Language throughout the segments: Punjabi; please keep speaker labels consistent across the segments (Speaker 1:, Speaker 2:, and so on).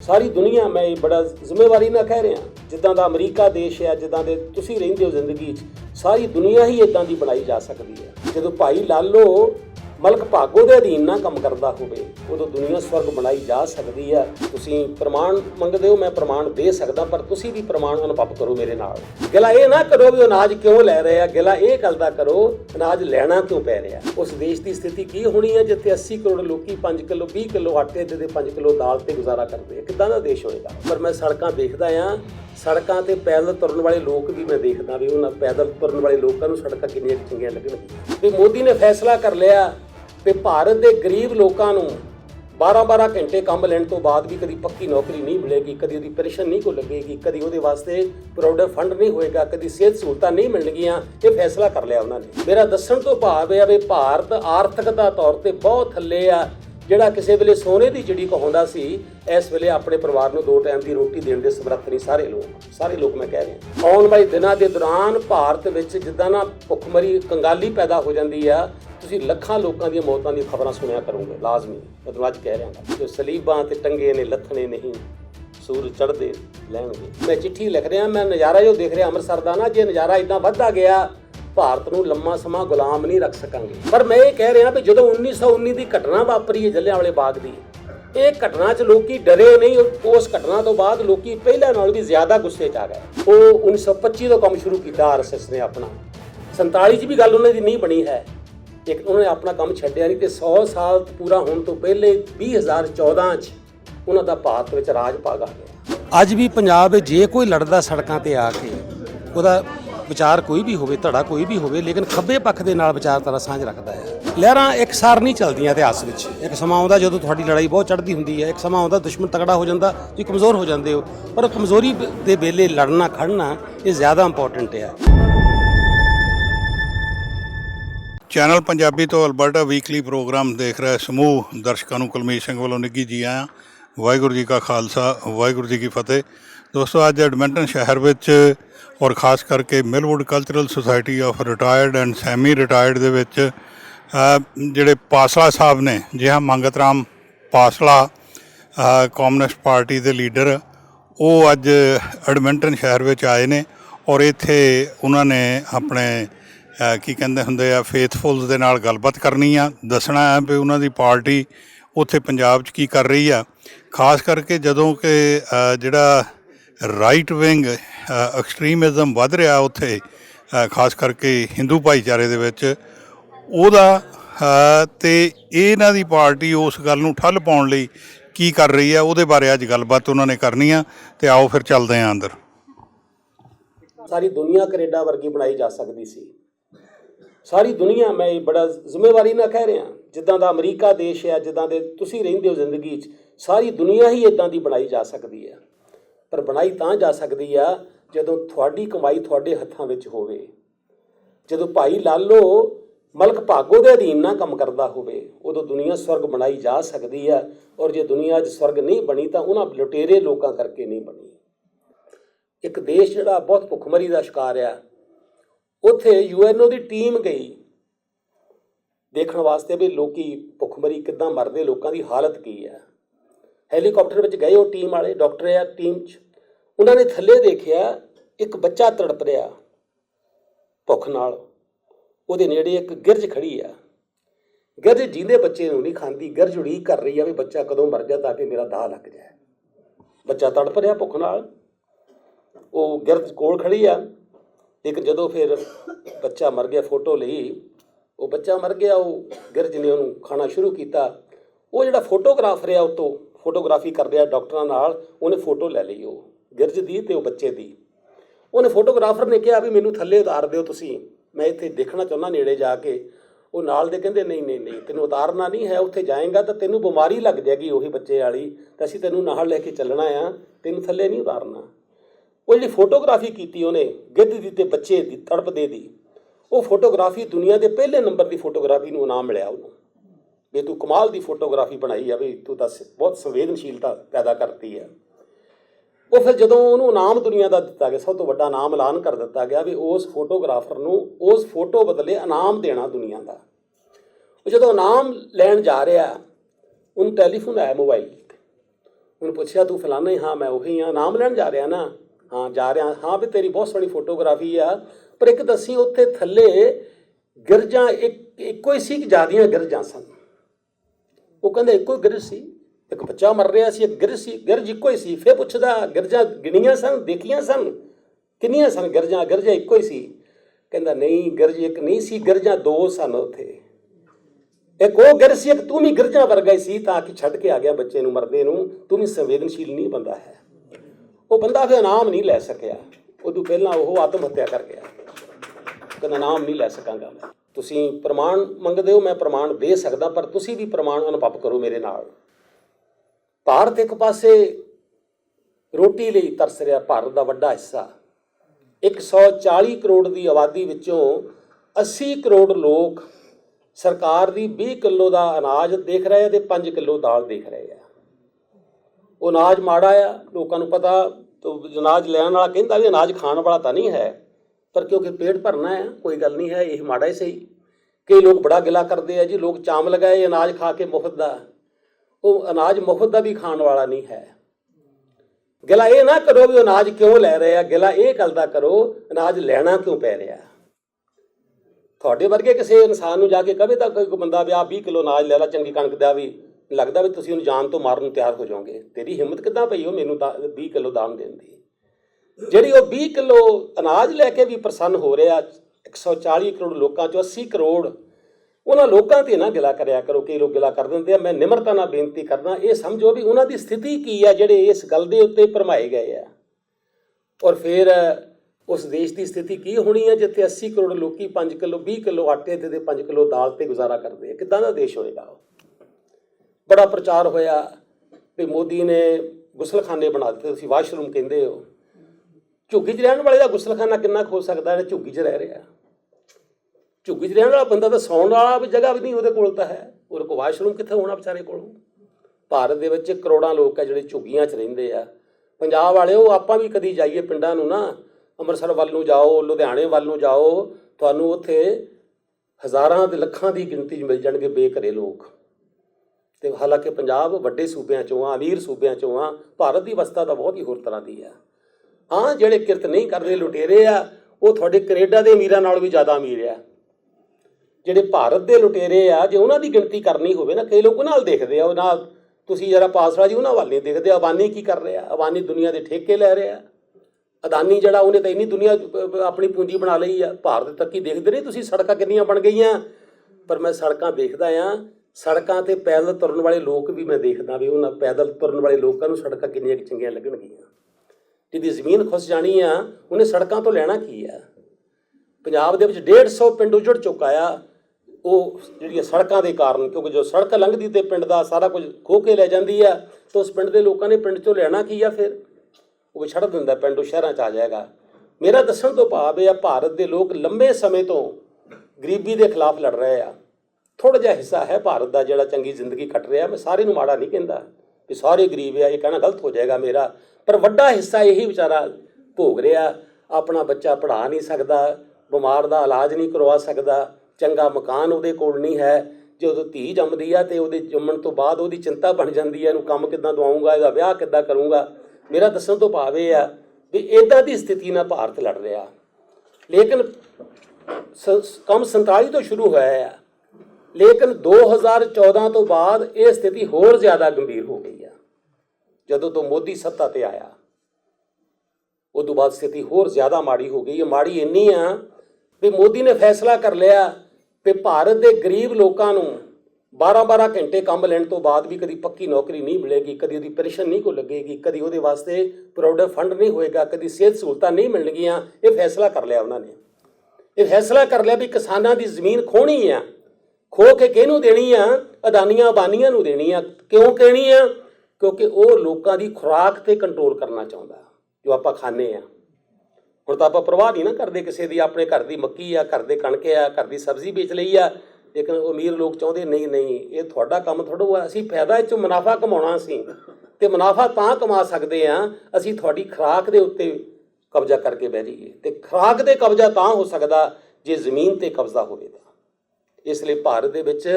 Speaker 1: ਸਾਰੀ ਦੁਨੀਆ ਮੈਂ ਇਹ ਬੜਾ ਜ਼ਿੰਮੇਵਾਰੀ ਨਾਲ ਕਹਿ ਰਿਹਾ। ਜਿੱਦਾਂ ਦਾ ਅਮਰੀਕਾ ਦੇਸ਼ ਹੈ, ਜਿੱਦਾਂ ਦੇ ਤੁਸੀਂ ਰਹਿੰਦੇ ਹੋ ਜ਼ਿੰਦਗੀ 'ਚ, ਸਾਰੀ ਦੁਨੀਆ ਹੀ ਇਦਾਂ ਦੀ ਬਣਾਈ ਜਾ ਸਕਦੀ ਹੈ। ਜਦੋਂ ਭਾਈ ਲਾਲੋ ਮਲਕ ਭਾਗੋ ਦੇ ਅਧੀਨ ਨਾ ਕੰਮ ਕਰਦਾ ਹੋਵੇ, ਉਦੋਂ ਦੁਨੀਆ ਸਵਰਗ ਬਣਾਈ ਜਾ ਸਕਦੀ ਹੈ ਤੁਸੀਂ ਪ੍ਰਮਾਣ ਮੰਗਦੇ ਹੋ, ਮੈਂ ਪ੍ਰਮਾਣ ਦੇ ਸਕਦਾ, ਪਰ ਤੁਸੀਂ ਵੀ ਪ੍ਰਮਾਣ ਅਨੁਭਵ ਕਰੋ ਮੇਰੇ ਨਾਲ। ਗਿਲਾ ਇਹ ਨਾ ਕਰੋ ਵੀ ਅਨਾਜ ਕਿਉਂ ਲੈ ਰਹੇ ਆ, ਗਿਲਾ ਇਹ ਗੱਲ ਦਾ ਕਰੋ, ਅਨਾਜ ਲੈਣਾ ਕਿਉਂ ਪੈ ਰਿਹਾ? ਉਸ ਦੇਸ਼ ਦੀ ਸਥਿਤੀ ਕੀ ਹੋਣੀ ਹੈ ਜਿੱਥੇ 80 ਕਰੋੜ ਲੋਕੀ 5 ਕਿਲੋ 20 ਕਿਲੋ ਆਟੇ ਦੇ ਦੇ 5 ਕਿਲੋ ਦਾਲ ਤੇ ਗੁਜ਼ਾਰਾ ਕਰਦੇ ਆ? ਕਿੱਦਾਂ ਦਾ ਦੇਸ਼ ਹੋਏਗਾ? ਪਰ ਮੈਂ ਸੜਕਾਂ ਦੇਖਦਾ ਆ, ਸੜਕਾਂ ਤੇ ਪੈਦਲ ਤੁਰਨ ਵਾਲੇ ਲੋਕ ਵੀ ਮੈਂ ਦੇਖਦਾ ਵੀ ਉਹਨਾਂ ਪੈਦਲ ਤੁਰਨ ਵਾਲੇ ਲੋਕਾਂ ਨੂੰ ਸੜਕਾਂ ਕਿੰਨੀਆਂ ਚੰਗੀਆਂ ਲੱਗਣਗੀਆਂ। ਵੀ ਮੋਦੀ ਨੇ ਫੈਸਲਾ ਕਰ ਲਿਆ ਵੀ ਭਾਰਤ ਦੇ ਗਰੀਬ ਲੋਕਾਂ ਨੂੰ 12-12 ਘੰਟੇ ਕੰਮ ਲੈਣ ਤੋਂ ਬਾਅਦ ਵੀ ਕਦੀ ਪੱਕੀ ਨੌਕਰੀ ਨਹੀਂ ਮਿਲੇਗੀ, ਕਦੀ ਉਹਦੀ ਪੈਨਸ਼ਨ ਨਹੀਂ ਕੋ ਲੱਗੇਗੀ, ਕਦੀ ਉਹਦੇ ਵਾਸਤੇ ਪ੍ਰੋਵੀਡੈਂਟ ਫੰਡ ਨਹੀਂ ਹੋਏਗਾ, ਕਦੀ ਸਿਹਤ ਸਹੂਲਤਾਂ ਨਹੀਂ ਮਿਲਣਗੀਆਂ, ਇਹ ਫੈਸਲਾ ਕਰ ਲਿਆ ਉਹਨਾਂ ਨੇ। ਮੇਰਾ ਦੱਸਣ ਤੋਂ ਭਾਵ ਇਹ ਆ ਵੀ ਭਾਰਤ ਆਰਥਿਕਤਾ ਤੌਰ ਤੇ ਬਹੁਤ ਥੱਲੇ ਆ ਜਿਹੜਾ ਕਿਸੇ ਵੇਲੇ ਸੋਨੇ ਦੀ ਚਿੜੀ ਕਹਾਉਂਦਾ ਸੀ, ਇਸ ਵੇਲੇ ਆਪਣੇ ਪਰਿਵਾਰ ਨੂੰ ਦੋ ਟਾਈਮ ਦੀ ਰੋਟੀ ਦੇਣ ਦੇ ਸਮਰੱਥ ਨਹੀਂ, ਸਾਰੇ ਲੋਕ ਸਾਰੇ ਲੋਕ ਮੈਂ ਕਹਿ ਰਿਹਾ। ਆਉਣ ਵਾਲੇ ਦਿਨਾਂ ਦੇ ਦੌਰਾਨ ਭਾਰਤ ਵਿੱਚ ਜਿੱਦਾਂ ਨਾ ਭੁੱਖਮਰੀ, ਕੰਗਾਲੀ ਪੈਦਾ ਹੋ ਜਾਂਦੀ ਆ, ਤੁਸੀਂ ਲੱਖਾਂ ਲੋਕਾਂ ਦੀਆਂ ਮੌਤਾਂ ਦੀਆਂ ਖਬਰਾਂ ਸੁਣਿਆ ਕਰੋਗੇ, ਲਾਜ਼ਮੀ। ਮੈਂ ਤੁਹਾਨੂੰ ਅੱਜ ਕਹਿ ਰਿਹਾ ਜੋ ਸਲੀਬਾਂ ਤੇ ਟੰਗੇ ਨੇ, ਲੱਥਣੇ ਨਹੀਂ, ਸੂਰਜ ਚੜ੍ਹਦੇ ਲੈਣਗੇ। ਮੈਂ ਚਿੱਠੀ ਲਿਖ ਰਿਹਾ, ਮੈਂ ਨਜ਼ਾਰਾ ਜੋ ਦੇਖ ਰਿਹਾ ਅੰਮ੍ਰਿਤਸਰ ਦਾ ਨਾ, ਜੇ ਨਜ਼ਾਰਾ ਇਦਾਂ ਵੱਧਦਾ ਗਿਆ ਭਾਰਤ ਨੂੰ ਲੰਮਾ ਸਮਾਂ ਗੁਲਾਮ ਨਹੀਂ ਰੱਖ ਸਕਾਂਗੇ। ਪਰ ਮੈਂ ਇਹ ਕਹਿ ਰਿਹਾ ਵੀ ਜਦੋਂ 1919 ਦੀ ਘਟਨਾ ਵਾਪਰੀ ਹੈ ਜੱਲਿਆਂਵਾਲੇ ਬਾਗ ਦੀ, ਇਹ ਘਟਨਾ 'ਚ ਲੋਕੀ ਡਰੇ ਨਹੀਂ, ਉਸ ਘਟਨਾ ਤੋਂ ਬਾਅਦ ਲੋਕੀ ਪਹਿਲਾਂ ਨਾਲੋਂ ਵੀ ਜ਼ਿਆਦਾ ਗੁੱਸੇ 'ਚ ਆ ਗਏ। ਉਹ 1925 ਤੋਂ ਕੰਮ ਸ਼ੁਰੂ ਕੀਤਾ ਆਰਐਸਐਸ ਨੇ ਆਪਣਾ। 47 'ਚ ਵੀ ਗੱਲ ਉਹਨਾਂ ਦੀ ਨਹੀਂ ਬਣੀ ਹੈ। ਇੱਕ ਉਹਨਾਂ ਨੇ ਆਪਣਾ ਕੰਮ ਛੱਡਿਆ ਨਹੀਂ ਤੇ 100 ਸਾਲ ਪੂਰਾ ਹੋਣ ਤੋਂ ਪਹਿਲੇ 2014 'ਚ ਉਹਨਾਂ ਦਾ ਭਾਰਤ ਵਿੱਚ ਰਾਜ ਭਾਗ ਆ ਗਿਆ। ਅੱਜ ਵੀ ਪੰਜਾਬ ਜੇ ਕੋਈ ਲੜਦਾ ਸੜਕਾਂ ਤੇ ਆ ਕੇ, ਉਹਦਾ ਵਿਚਾਰ ਕੋਈ ਵੀ ਹੋਵੇ, ਧੜਾ ਕੋਈ ਵੀ ਹੋਵੇ, ਲੇਕਿਨ ਖੱਬੇ ਪੱਖ ਦੇ ਨਾਲ ਵਿਚਾਰਧਾਰਾ ਸਾਂਝ ਰੱਖਦਾ ਹੈ। ਲਹਿਰਾਂ ਇੱਕ ਸਾਰ ਨਹੀਂ ਚੱਲਦੀਆਂ ਇਤਿਹਾਸ ਵਿੱਚ। ਇੱਕ ਸਮਾਂ ਆਉਂਦਾ ਜਦੋਂ ਤੁਹਾਡੀ ਲੜਾਈ ਬਹੁਤ ਚੜ੍ਹਦੀ ਹੁੰਦੀ ਹੈ, ਇੱਕ ਸਮਾਂ ਆਉਂਦਾ ਦੁਸ਼ਮਣ ਤਕੜਾ ਹੋ ਜਾਂਦਾ, ਤੁਸੀਂ ਕਮਜ਼ੋਰ ਹੋ ਜਾਂਦੇ ਹੋ। ਪਰ ਕਮਜ਼ੋਰੀ ਦੇ ਵੇਲੇ ਲੜਨਾ ਖੜਨਾ ਇਹ ਜ਼ਿਆਦਾ ਇੰਪੋਰਟੈਂਟ ਹੈ।
Speaker 2: ਚੈਨਲ ਪੰਜਾਬੀ ਤੋਂ ਅਲਬਰਟਾ ਵੀਕਲੀ ਪ੍ਰੋਗਰਾਮ ਦੇਖ ਰਿਹਾ ਸਮੂਹ ਦਰਸ਼ਕਾਂ ਨੂੰ ਕੁਲਮੀਤ ਸਿੰਘ ਵੱਲੋਂ ਨਿੱਘੀ ਜੀ ਆਇਆਂ। ਵਾਹਿਗੁਰੂ ਜੀ ਕਾ ਖਾਲਸਾ, ਵਾਹਿਗੁਰੂ ਜੀ ਕੀ ਫਤਿਹ। ਦੋਸਤੋ, ਅੱਜ ਐਡਮਿੰਟਨ ਸ਼ਹਿਰ ਵਿੱਚ ਔਰ ਖਾਸ ਕਰਕੇ Millwood cultural society of retired and semi retired ਦੇ ਵਿੱਚ ਜਿਹੜੇ ਪਾਸਲਾ ਸਾਹਿਬ ਨੇ, ਜਿਹਾਂ ਮੰਗਤ ਰਾਮ ਪਾਸਲਾ ਕਮਿਊਨਿਸਟ ਪਾਰਟੀ ਦੇ ਲੀਡਰ, ਉਹ ਅੱਜ ਐਡਮਿੰਟਨ ਸ਼ਹਿਰ ਵਿੱਚ ਆਏ ਨੇ ਔਰ ਇੱਥੇ ਉਹਨਾਂ ਨੇ ਆਪਣੇ ਕੀ ਕਹਿੰਦੇ ਹੁੰਦੇ ਆ ਫੇਥਫੁਲਸ ਦੇ ਨਾਲ ਗੱਲਬਾਤ ਕਰਨੀ ਆ, ਦੱਸਣਾ ਹੈ ਵੀ ਉਹਨਾਂ ਦੀ ਪਾਰਟੀ ਉੱਥੇ ਪੰਜਾਬ 'ਚ ਕੀ ਕਰ ਰਹੀ ਆ। ਖਾਸ ਕਰਕੇ ਜਦੋਂ ਕਿ ਜਿਹੜਾ ਰਾਈਟ ਵਿੰਗ ਐਕਸਟ੍ਰੀਮਿਜ਼ਮ ਵੱਧ ਰਿਹਾ ਉੱਥੇ ਖਾਸ ਕਰਕੇ ਹਿੰਦੂ ਭਾਈਚਾਰੇ ਦੇ ਵਿੱਚ। ਉਹਦਾ ਅ, ਤੇ ਇਹਨਾਂ ਦੀ ਪਾਰਟੀ ਉਸ ਗੱਲ ਨੂੰ ਠੱਲ ਪਾਉਣ ਲਈ ਕੀ ਕਰ ਰਹੀ ਹੈ ਉਹਦੇ ਬਾਰੇ ਅੱਜ ਗੱਲਬਾਤ ਉਹਨਾਂ ਨੇ ਕਰਨੀ ਆ ਤੇ ਆਓ ਫਿਰ ਚੱਲਦੇ ਆਂ ਅੰਦਰ।
Speaker 1: ਸਾਰੀ ਦੁਨੀਆ ਕੈਨੇਡਾ ਵਰਗੀ ਬਣਾਈ ਜਾ ਸਕਦੀ ਸੀ। ਸਾਰੀ ਦੁਨੀਆ ਮੈਂ ਇਹ ਬੜਾ ਜ਼ਿੰਮੇਵਾਰੀ ਨਾਲ ਕਹਿ ਰਿਹਾ ਜਿੱਦਾਂ ਦਾ ਅਮਰੀਕਾ ਦੇਸ਼ ਹੈ ਜਿੱਦਾਂ ਦੇ ਤੁਸੀਂ ਰਹਿੰਦੇ ਹੋ ਜ਼ਿੰਦਗੀ 'ਚ ਸਾਰੀ ਦੁਨੀਆ ਹੀ ਇਦਾਂ ਦੀ ਬਣਾਈ ਜਾ ਸਕਦੀ ਹੈ। ਪਰ ਬਣਾਈ ਤਾਂ ਜਾ ਸਕਦੀ ਆ ਜਦੋਂ ਤੁਹਾਡੀ ਕਮਾਈ ਤੁਹਾਡੇ ਹੱਥਾਂ ਵਿੱਚ ਹੋਵੇ। ਜਦੋਂ ਭਾਈ ਲਾਲੋ ਮਲਕ ਭਾਗੋ ਦੇ ਅਧੀਨ ਨਾ ਕੰਮ ਕਰਦਾ ਹੋਵੇ, ਉਦੋਂ ਦੁਨੀਆ ਸਵਰਗ ਬਣਾਈ ਜਾ ਸਕਦੀ ਆ ਔਰ ਜੇ ਦੁਨੀਆ ਅੱਜ ਸਵਰਗ ਨਹੀਂ ਬਣੀ ਤਾਂ ਉਹਨਾਂ ਲੁਟੇਰੇ ਲੋਕਾਂ ਕਰਕੇ ਨਹੀਂ ਬਣੀ। ਇੱਕ ਦੇਸ਼ ਜਿਹੜਾ ਬਹੁਤ ਭੁੱਖਮਰੀ ਦਾ ਸ਼ਿਕਾਰ ਆ, ਉੱਥੇ ਯੂਐਨਓ ਦੀ ਟੀਮ ਗਈ। ਦੇਖਣ ਵਾਸਤੇ ਵੀ ਲੋਕੀ ਭੁੱਖਮਰੀ ਕਿੱਦਾਂ ਮਰਦੇ, ਲੋਕਾਂ ਦੀ ਹਾਲਤ ਕੀ ਆ। ਹੈਲੀਕਾਪਟਰ ਵਿੱਚ ਗਏ ਉਹ ਟੀਮ ਵਾਲੇ, ਡਾਕਟਰ ਆ, ਟੀਮ 'ਚ। ਉਹਨਾਂ ਨੇ ਥੱਲੇ ਦੇਖਿਆ, ਇੱਕ ਬੱਚਾ ਤੜਪ ਰਿਹਾ ਭੁੱਖ ਨਾਲ। ਉਹਦੇ ਨੇੜੇ ਇੱਕ ਗਿਰਜ ਖੜੀ ਆ। ਗਿਰਜ ਜਿੰਦੇ ਬੱਚੇ ਨੂੰ ਨਹੀਂ ਖਾਂਦੀ, ਗਿਰਜ ਉਡੀਕ ਕਰ ਰਹੀ ਆ ਵੀ ਬੱਚਾ ਕਦੋਂ ਮਰ ਜਾ ਤਾਂ ਕਿ ਮੇਰਾ ਦਾਹ ਲੱਗ ਜਾਏ। ਬੱਚਾ ਤੜਪ ਰਿਹਾ ਭੁੱਖ ਨਾਲ। ਉਹ ਗਿਰਜ ਕੋਲ ਖੜੀ ਆ। ਇੱਕ ਜਦੋਂ ਫਿਰ ਬੱਚਾ ਮਰ ਗਿਆ ਫੋਟੋ ਲਈ, ਉਹ ਬੱਚਾ ਮਰ ਗਿਆ, ਉਹ ਗਿਰਜ ਨੇ ਉਹਨੂੰ ਖਾਣਾ ਸ਼ੁਰੂ ਕੀਤਾ। ਉਹ ਜਿਹੜਾ ਫੋਟੋਗ੍ਰਾਫਰ ਆ ਉਤੋਂ ਫੋਟੋਗ੍ਰਾਫੀ ਕਰ ਰਿਹਾ ਡਾਕਟਰਾਂ ਨਾਲ, ਉਹਨੇ ਫੋਟੋ ਲੈ ਲਈ ਉਹ, ਗਿਰਜ ਦੀ ਤੇ ਉਹ ਬੱਚੇ ਦੀ। ਉਹਨੇ ਫੋਟੋਗ੍ਰਾਫਰ ਨੇ ਕਿਹਾ ਵੀ ਮੈਨੂੰ ਥੱਲੇ ਉਤਾਰ ਦਿਓ ਤੁਸੀਂ, ਮੈਂ ਇੱਥੇ ਦੇਖਣਾ ਚਾਹੁੰਦਾ ਨੇੜੇ ਜਾ ਕੇ। ਉਹ ਨਾਲ ਦੇ ਕਹਿੰਦੇ, ਨਹੀਂ ਨਹੀਂ ਨਹੀਂ, ਤੈਨੂੰ ਉਤਾਰਨਾ ਨਹੀਂ ਹੈ, ਉੱਥੇ ਜਾਏਗਾ ਤਾਂ ਤੈਨੂੰ ਬਿਮਾਰੀ ਲੱਗ ਜਾਏਗੀ ਉਹੀ ਬੱਚੇ ਵਾਲੀ, ਤਾਂ ਅਸੀਂ ਤੈਨੂੰ ਨਾਲ ਲੈ ਕੇ ਚੱਲਣਾ ਆ, ਤੈਨੂੰ ਥੱਲੇ ਨਹੀਂ ਉਤਾਰਨਾ। ਉਹ ਜਿਹੜੀ ਫੋਟੋਗ੍ਰਾਫੀ ਕੀਤੀ ਉਹਨੇ ਗਿੱਧ ਦੀ ਤੇ ਬੱਚੇ ਦੀ, ਤੜਪਦੇ ਦੀ, ਉਹ ਫੋਟੋਗ੍ਰਾਫੀ ਦੁਨੀਆ ਦੇ ਪਹਿਲੇ ਨੰਬਰ ਦੀ ਫੋਟੋਗ੍ਰਾਫੀ ਨੂੰ ਇਨਾਮ ਮਿਲਿਆ ਉਹਨੂੰ। ਵੀ ਤੂੰ ਕਮਾਲ ਦੀ ਫੋਟੋਗ੍ਰਾਫੀ ਬਣਾਈ ਆ ਵੀ ਤੂੰ ਤਾਂ ਬਹੁਤ ਸੰਵੇਦਨਸ਼ੀਲਤਾ ਪੈਦਾ ਕਰਤੀ ਹੈ ਉਹ ਫਿਰ ਜਦੋਂ ਉਹਨੂੰ ਇਨਾਮ ਦੁਨੀਆ ਦਾ ਦਿੱਤਾ ਗਿਆ, ਸਭ ਤੋਂ ਵੱਡਾ ਇਨਾਮ ਐਲਾਨ ਕਰ ਦਿੱਤਾ ਗਿਆ ਵੀ ਉਸ ਫੋਟੋਗ੍ਰਾਫਰ ਨੂੰ ਉਸ ਫੋਟੋ ਬਦਲੇ ਇਨਾਮ ਦੇਣਾ ਦੁਨੀਆ ਦਾ। ਉਹ ਜਦੋਂ ਇਨਾਮ ਲੈਣ ਜਾ ਰਿਹਾ, ਉਹਨੂੰ ਟੈਲੀਫੋਨ ਆਇਆ ਮੋਬਾਈਲ 'ਤੇ। ਉਹਨੂੰ ਪੁੱਛਿਆ, ਤੂੰ ਫਲਾਣਾ ਹੀ ਹਾਂ, ਮੈਂ ਉਹੀ ਹਾਂ। ਨਾਮ ਲੈਣ ਜਾ ਰਿਹਾ ਨਾ। ਹਾਂ, ਜਾ ਰਿਹਾ। ਹਾਂ ਵੀ ਤੇਰੀ ਬਹੁਤ ਸੋਹਣੀ ਫੋਟੋਗ੍ਰਾਫੀ ਆ। ਪਰ ਇੱਕ ਦੱਸੀ ਉੱਥੇ ਥੱਲੇ ਗਿਰਜਾਂ, ਇੱਕ, ਇੱਕੋ ਹੀ ਸੀ ਕਿ ਜਿਆਦੀਆਂ ਗਿਰਜਾਂ ਸਨ। ਉਹ ਕਹਿੰਦਾ ਇੱਕੋ ਹੀ ਗਿਰਜ ਸੀ, ਇੱਕ ਬੱਚਾ ਮਰ ਰਿਹਾ ਸੀ, ਇੱਕ ਗਿਰਜ ਸੀ, ਗਿਰਜ ਇੱਕੋ ਹੀ ਸੀ। ਫੇਰ ਪੁੱਛਦਾ, ਗਿਰਜਾਂ ਗਿਣੀਆਂ ਸਨ, ਦੇਖੀਆਂ ਸਨ? ਕਿੰਨੀਆਂ ਸਨ ਗਿਰਜਾਂ? ਗਿਰਜਾਂ ਇੱਕੋ ਹੀ ਸੀ। ਕਹਿੰਦਾ, ਨਹੀਂ, ਗਿਰਜ ਇੱਕ ਨਹੀਂ ਸੀ, ਗਿਰਜਾਂ ਦੋ ਸਨ ਉੱਥੇ। ਇੱਕ ਉਹ ਗਿਰਜ ਸੀ, ਇੱਕ ਤੂੰ ਵੀ ਗਿਰਜਾਂ ਵਰਗਾ ਹੀ ਸੀ, ਤਾਂ ਕਿ ਛੱਡ ਕੇ ਆ ਗਿਆ ਬੱਚੇ ਨੂੰ, ਮਰਦੇ ਨੂੰ। ਤੂੰ ਵੀ ਸੰਵੇਦਨਸ਼ੀਲ ਨਹੀਂ ਬੰਦਾ ਹੈ। ਉਹ ਬੰਦਾ ਫਿਰ ਇਨਾਮ ਨਹੀਂ ਲੈ ਸਕਿਆ। ਉਦੋਂ ਪਹਿਲਾਂ ਉਹ ਆਤਮ ਹੱਤਿਆ ਕਰ ਗਿਆ। ਕਹਿੰਦਾ ਨਾਮ ਨਹੀਂ ਲੈ ਸਕਾਂਗਾ ਮੈਂ। ਤੁਸੀਂ ਪ੍ਰਮਾਣ ਮੰਗਦੇ ਹੋ, ਮੈਂ ਪ੍ਰਮਾਣ ਦੇ ਸਕਦਾ, ਪਰ ਤੁਸੀਂ ਵੀ ਪ੍ਰਮਾਣ ਅਨੁਭਵ ਕਰੋ ਮੇਰੇ ਨਾਲ। ਭਾਰਤ ਇੱਕ ਪਾਸੇ ਰੋਟੀ ਲਈ ਤਰਸ ਰਿਹਾ, ਭਾਰਤ ਦਾ ਵੱਡਾ ਹਿੱਸਾ। 140 ਕਰੋੜ ਦੀ ਆਬਾਦੀ ਵਿੱਚੋਂ 80 ਕਰੋੜ ਲੋਕ ਸਰਕਾਰ ਦੀ 20 ਕਿਲੋ ਦਾ ਅਨਾਜ ਦੇਖ ਰਹੇ ਆ ਤੇ 5 ਕਿਲੋ ਦਾਲ ਦੇਖ ਰਹੇ ਆ। ਉਹ ਅਨਾਜ ਮਾੜਾ ਆ, ਲੋਕਾਂ ਨੂੰ ਪਤਾ ਤੋ ਅਨਾਜ ਲੈਣ ਵਾਲਾ ਕਹਿੰਦਾ ਵੀ ਅਨਾਜ ਖਾਣ ਵਾਲਾ ਤਾਂ ਨਹੀਂ ਹੈ। ਪਰ ਕਿਉਂਕਿ ਪੇਟ ਭਰਨਾ ਹੈ, ਕੋਈ ਗੱਲ ਨਹੀਂ ਹੈ, ਇਹ ਮਾੜਾ ਹੀ ਸਹੀ। ਕਈ ਲੋਕ ਬੜਾ ਗਿਲਾ ਕਰਦੇ ਆ ਜੀ, ਲੋਕ ਚਾਮ ਲਗਾਏ, ਅਨਾਜ ਖਾ ਕੇ ਮੁਫਤ ਦਾ। ਉਹ ਅਨਾਜ ਮੁਫਤ ਦਾ ਵੀ ਖਾਣ ਵਾਲਾ ਨਹੀਂ ਹੈ। ਗਿਲਾ ਇਹ ਨਾ ਕਰੋ ਵੀ ਅਨਾਜ ਕਿਉਂ ਲੈ ਰਹੇ ਆ, ਗਿਲਾ ਇਹ ਗੱਲ ਦਾ ਕਰੋ, ਅਨਾਜ ਲੈਣਾ ਕਿਉਂ ਪੈ ਰਿਹਾ? ਤੁਹਾਡੇ ਵਰਗੇ ਕਿਸੇ ਇਨਸਾਨ ਨੂੰ ਜਾ ਕੇ ਕਵੇ ਤਾਂ ਕੋਈ ਬੰਦਾ ਵੀ ਆ 20 ਕਿਲੋ ਅਨਾਜ ਲੈ ਲੈ, ਚੰਗੀ ਕਣਕ ਦਾ ਵੀ। ਲੱਗਦਾ ਵੀ ਤੁਸੀਂ ਉਹਨੂੰ ਜਾਨ ਤੋਂ ਮਾਰਨ ਨੂੰ ਤਿਆਰ ਹੋ ਜਾਓਗੇ। ਤੇਰੀ ਹਿੰਮਤ ਕਿੱਦਾਂ ਪਈ ਉਹ ਮੈਨੂੰ ਦਾ- 20 ਕਿਲੋ ਦਾਨ ਦੇਣ ਦੀ? ਜਿਹੜੀ ਉਹ 20 ਕਿਲੋ ਅਨਾਜ ਲੈ ਕੇ ਵੀ ਪ੍ਰਸੰਨ ਹੋ ਰਿਹਾ 140 ਕਰੋੜ ਲੋਕਾਂ ਚੋਂ 80 ਕਰੋੜ, ਉਹਨਾਂ ਲੋਕਾਂ ਤੇ ਨਾ ਗਿਲਾ ਕਰਿਆ ਕਰੋ, ਕਈ ਲੋਕ ਗਿਲਾ ਕਰ ਦਿੰਦੇ ਆ, ਮੈਂ ਨਿਮਰਤਾ ਨਾਲ ਬੇਨਤੀ ਕਰਦਾ, ਇਹ ਸਮਝੋ ਵੀ ਉਹਨਾਂ ਦੀ ਸਥਿਤੀ ਕੀ ਆ, ਜਿਹੜੇ ਇਸ ਗੱਲ ਦੇ ਉੱਤੇ ਭਰਮਾਏ ਗਏ ਆ। ਔਰ ਫਿਰ ਉਸ ਦੇਸ਼ ਦੀ ਸਥਿਤੀ ਕੀ ਹੋਣੀ ਹੈ ਜਿੱਥੇ 80 ਕਰੋੜ ਲੋਕੀ 5 ਕਿਲੋ 20 ਕਿਲੋ ਆਟੇ ਤੇ ਤੇ 5 ਕਿਲੋ ਦਾਲ ਤੇ ਗੁਜ਼ਾਰਾ ਕਰਦੇ ਆ, ਕਿੱਦਾਂ ਦਾ ਦੇਸ਼ ਹੋਏਗਾ ਉਹ? ਬੜਾ ਪ੍ਰਚਾਰ ਹੋਇਆ ਵੀ ਮੋਦੀ ਨੇ ਗੁਸਲਖਾਨੇ ਬਣਾ ਦਿੱਤੇ, ਤੁਸੀਂ ਵਾਸ਼ਰੂਮ ਕਹਿੰਦੇ ਹੋ। ਝੁੱਗੀ 'ਚ ਰਹਿਣ ਵਾਲੇ ਦਾ ਗੁਸਲਖਾਨਾ ਕਿੰਨਾ ਕੁ ਹੋ ਸਕਦਾ ਜਿਹੜਾ ਝੁੱਗੀ 'ਚ ਰਹਿ ਰਿਹਾ? ਝੁੱਗੀ 'ਚ ਰਹਿਣ ਵਾਲਾ ਬੰਦਾ ਤਾਂ ਸੌਣ ਵਾਲਾ ਵੀ ਜਗ੍ਹਾ ਵੀ ਨਹੀਂ ਉਹਦੇ ਕੋਲ ਤਾਂ ਹੈ। ਉਹਦੇ ਕੋਲ ਵਾਸ਼ਰੂਮ ਕਿੱਥੇ ਹੋਣਾ ਵਿਚਾਰੇ ਕੋਲ? ਭਾਰਤ ਦੇ ਵਿੱਚ ਕਰੋੜਾਂ ਲੋਕ ਆ ਜਿਹੜੇ ਝੁੱਗੀਆਂ 'ਚ ਰਹਿੰਦੇ ਆ। ਪੰਜਾਬ ਵਾਲਿਓ, ਆਪਾਂ ਵੀ ਕਦੀ ਜਾਈਏ ਪਿੰਡਾਂ ਨੂੰ ਨਾ, ਅੰਮ੍ਰਿਤਸਰ ਵੱਲ ਨੂੰ ਜਾਓ, ਲੁਧਿਆਣੇ ਵੱਲ ਨੂੰ ਜਾਓ, ਤੁਹਾਨੂੰ ਉੱਥੇ ਹਜ਼ਾਰਾਂ ਤੇ ਲੱਖਾਂ ਦੀ ਗਿਣਤੀ 'ਚ ਮਿਲ ਜਾਣਗੇ ਬੇਘਰੇ ਲੋਕ। ਤੇ ਹਾਲਾਂਕਿ ਪੰਜਾਬ ਵੱਡੇ ਸੂਬਿਆਂ ਚੋਂ ਆ, ਅਮੀਰ ਸੂਬਿਆਂ ਚੋਂ ਆ, ਭਾਰਤ ਦੀ ਅਵਸਥਾ ਤਾਂ ਬਹੁਤ ਹੀ ਹੋਰ ਤਰ੍ਹਾਂ ਦੀ ਆ। ਹਾਂ, ਜਿਹੜੇ ਕਿਰਤ ਨਹੀਂ ਕਰਦੇ, ਲੁਟੇਰੇ ਆ, ਉਹ ਤੁਹਾਡੇ ਕੈਨੇਡਾ ਦੇ ਅਮੀਰਾਂ ਨਾਲ ਵੀ ਜ਼ਿਆਦਾ ਅਮੀਰ ਆ। ਜਿਹੜੇ ਭਾਰਤ ਦੇ ਲੁਟੇਰੇ ਆ, ਜੇ ਉਹਨਾਂ ਦੀ ਗਿਣਤੀ ਕਰਨੀ ਹੋਵੇ ਨਾ, ਕਈ ਲੋਕ ਉਹਨਾਂ ਨਾਲ ਦੇਖਦੇ ਆ, ਉਹ ਨਾਲ ਤੁਸੀਂ ਜਰਾ ਪਾਸਰਾ ਜੀ ਉਹਨਾਂ ਵੱਲ ਨਹੀਂ ਦੇਖਦੇ, ਅਬਾਨੀ ਕੀ ਕਰ ਰਿਹਾ? ਅਬਾਨੀ ਦੁਨੀਆ ਦੇ ਠੇਕੇ ਲੈ ਰਿਹਾ। ਅਦਾਨੀ ਜਿਹੜਾ ਉਹਨੇ ਤਾਂ ਇੰਨੀ ਦੁਨੀਆ ਆਪਣੀ ਪੂੰਜੀ ਬਣਾ ਲਈ ਆ, ਭਾਰਤ ਤੱਕ ਹੀ ਦੇਖਦੇ ਨਹੀਂ ਤੁਸੀਂ, ਸੜਕਾਂ ਕਿੰਨੀਆਂ ਬਣ ਗਈਆਂ? ਪਰ ਮੈਂ ਸੜਕਾਂ ਦੇਖਦਾ ਆ, ਸੜਕਾਂ ਤੇ ਪੈਦਲ ਤੁਰਨ ਵਾਲੇ ਲੋਕ ਵੀ ਮੈਂ ਦੇਖਦਾ ਵੀ ਉਹਨਾਂ ਪੈਦਲ ਤੁਰਨ ਵਾਲੇ ਲੋਕਾਂ ਨੂੰ ਸੜਕਾਂ ਕਿੰਨੀਆਂ ਕੁ ਚੰਗੀਆਂ ਲੱਗਣਗੀਆਂ। ਜਿਹਦੀ ਜ਼ਮੀਨ ਖੁੱਸ ਜਾਣੀ ਆ, ਉਹਨੇ ਸੜਕਾਂ ਤੋਂ ਲੈਣਾ ਕੀ ਆ? ਪੰਜਾਬ ਦੇ ਵਿੱਚ 150 ਪਿੰਡ ਉਜੜ ਚੁੱਕਾ ਆ, ਉਹ ਜਿਹੜੀਆਂ ਸੜਕਾਂ ਦੇ ਕਾਰਨ, ਕਿਉਂਕਿ ਜੋ ਸੜਕ ਲੰਘਦੀ ਤੇ ਪਿੰਡ ਦਾ ਸਾਰਾ ਕੁਝ ਖੋਹ ਕੇ ਲੈ ਜਾਂਦੀ ਆ, ਤਾਂ ਉਸ ਪਿੰਡ ਦੇ ਲੋਕਾਂ ਨੇ ਪਿੰਡ ਚੋਂ ਲੈਣਾ ਕੀ ਆ ਫਿਰ? ਉਹ ਛੱਡ ਦਿੰਦਾ ਪਿੰਡ, ਉਹ ਸ਼ਹਿਰਾਂ 'ਚ ਆ ਜਾਏਗਾ। ਮੇਰਾ ਦੱਸਣ ਤੋਂ ਭਾਵ ਇਹ ਆ, ਭਾਰਤ ਦੇ ਲੋਕ ਲੰਬੇ ਸਮੇਂ ਤੋਂ ਗਰੀਬੀ ਦੇ ਖਿਲਾਫ ਲੜ ਰਹੇ ਆ। ਥੋੜਾ ਜਿਹਾ ਹਿੱਸਾ ਹੈ ਭਾਰਤ ਦਾ ਜਿਹੜਾ ਚੰਗੀ ਜ਼ਿੰਦਗੀ ਕੱਟ ਰਿਹਾ, ਮੈਂ ਸਾਰੇ ਨੂੰ ਮਾੜਾ ਨਹੀਂ ਕਹਿੰਦਾ ਵੀ ਸਾਰੇ ਗਰੀਬ ਆ, ਇਹ ਕਹਿਣਾ ਗਲਤ ਹੋ ਜਾਏਗਾ ਮੇਰਾ। ਪਰ ਵੱਡਾ ਹਿੱਸਾ ਇਹੀ ਵਿਚਾਰਾ ਭੋਗ ਰਿਹਾ, ਆਪਣਾ ਬੱਚਾ ਪੜ੍ਹਾ ਨਹੀਂ ਸਕਦਾ, ਬਿਮਾਰ ਦਾ ਇਲਾਜ ਨਹੀਂ ਕਰਵਾ ਸਕਦਾ, ਚੰਗਾ ਮਕਾਨ ਉਹਦੇ ਕੋਲ ਨਹੀਂ ਹੈ ਜਦੋਂ ਧੀ ਜੰਮਦੀ ਆ ਤੇ ਉਹਦੇ ਜੰਮਣ ਤੋਂ ਬਾਅਦ ਉਹਦੀ ਚਿੰਤਾ ਬਣ ਜਾਂਦੀ ਹੈ ਇਹਨੂੰ ਕੰਮ ਕਿੱਦਾਂ ਦਵਾਉਂਗਾ, ਇਹਦਾ ਵਿਆਹ ਕਿੱਦਾਂ ਕਰੂੰਗਾ, ਮੇਰਾ ਦੱਸਣ ਤੋਂ ਭਾਵ ਇਹ ਆ ਵੀ ਇਦਾਂ ਦੀ ਸਥਿਤੀ ਨਾਲ ਭਾਰਤ ਲੜ ਰਿਹਾ। ਲੇਕਿਨ ਸ- ਕੰਮ 47 ਤੋਂ ਸ਼ੁਰੂ ਹੋਇਆ ਆ। ਲੇਕਿਨ 2014 ਤੋਂ ਬਾਅਦ ਇਹ ਸਥਿਤੀ ਹੋਰ ਜ਼ਿਆਦਾ ਗੰਭੀਰ ਹੋ ਗਈ ਹੈ ਜਦੋਂ ਤੋਂ ਮੋਦੀ ਸੱਤਾ ਤੇ ਆਇਆ ਉਸ ਤੋਂ ਬਾਅਦ ਸਥਿਤੀ ਹੋਰ ਜ਼ਿਆਦਾ ਮਾੜੀ ਹੋ ਗਈ। ਹੈ ਮਾੜੀ ਇੰਨੀ ਆ ਵੀ ਮੋਦੀ ਨੇ ਫੈਸਲਾ ਕਰ ਲਿਆ ਕਿ ਭਾਰਤ ਦੇ ਗਰੀਬ ਲੋਕਾਂ ਨੂੰ 12-12 ਘੰਟੇ ਕੰਮ ਲੈਣ ਤੋਂ ਬਾਅਦ ਵੀ ਕਦੀ ਪੱਕੀ ਨੌਕਰੀ ਨਹੀਂ ਮਿਲੇਗੀ, ਕਦੀ ਉਹਦੀ ਪੈਨਸ਼ਨ ਨਹੀਂ ਕੋ ਲੱਗੇਗੀ, ਕਦੀ ਉਹਦੇ ਵਾਸਤੇ ਪ੍ਰੋਵੀਡੈਂਟ ਫੰਡ ਨਹੀਂ ਹੋਏਗਾ, ਕਦੀ ਸਿਹਤ ਸਹੂਲਤਾਂ ਨਹੀਂ ਮਿਲਣਗੀਆਂ। ਇਹ ਫੈਸਲਾ ਕਰ ਲਿਆ ਉਹਨਾਂ ਨੇ। ਇਹ ਫੈਸਲਾ ਕਰ ਲਿਆ ਵੀ ਕਿਸਾਨਾਂ ਦੀ ਜ਼ਮੀਨ ਖੋਣੀ ਆ ਖੋ ਕੇ ਕਿਹਨੂੰ ਦੇਣੀ ਆ? ਅਦਾਨੀਆਂ ਬਾਨੀਆਂ ਨੂੰ ਦੇਣੀ ਆ। ਕਿਉਂ ਕਹਿਣੀ ਆ? ਕਿਉਂਕਿ ਉਹ ਲੋਕਾਂ ਦੀ ਖੁਰਾਕ ਤੇ ਕੰਟਰੋਲ ਕਰਨਾ ਚਾਹੁੰਦਾ ਜੋ ਆਪਾਂ ਖਾਂਦੇ ਆ ਹੁਣ ਤਾਂ ਆਪਾਂ ਪ੍ਰਵਾਹ ਨਹੀਂ ਨਾ ਕਰਦੇ ਕਿਸੇ ਦੀ, ਆਪਣੇ ਘਰ ਦੀ ਮੱਕੀ ਆ, ਘਰ ਦੇ ਕਣਕ ਆ, ਘਰ ਦੀ ਸਬਜ਼ੀ ਵੇਚ ਲਈ ਆ, ਲੇਕਿਨ ਅਮੀਰ ਲੋਕ ਚਾਹੁੰਦੇ, ਨਹੀਂ ਨਹੀਂ, ਇਹ ਤੁਹਾਡਾ ਕੰਮ ਥੋੜਾ ਵਾ ਅਸੀਂ ਫਾਇਦਾ ਇਹ ਚੋਂ ਮੁਨਾਫਾ ਕਮਾਉਣਾ ਸੀ ਤੇ ਮੁਨਾਫਾ ਤਾਂ ਕਮਾ ਸਕਦੇ ਆ ਅਸੀਂ ਤੁਹਾਡੀ ਖੁਰਾਕ ਦੇ ਉੱਤੇ ਕਬਜ਼ਾ ਕਰਕੇ ਬਹਿ ਜਾਈਏ। ਤੇ ਖੁਰਾਕ ਤੇ ਕਬਜ਼ਾ ਤਾਂ ਹੋ ਸਕਦਾ ਜੇ ਜ਼ਮੀਨ ਤੇ ਕਬਜ਼ਾ ਹੋਵੇ ਤਾਂ। ਇਸ ਲਈ ਭਾਰਤ ਦੇ ਵਿੱਚ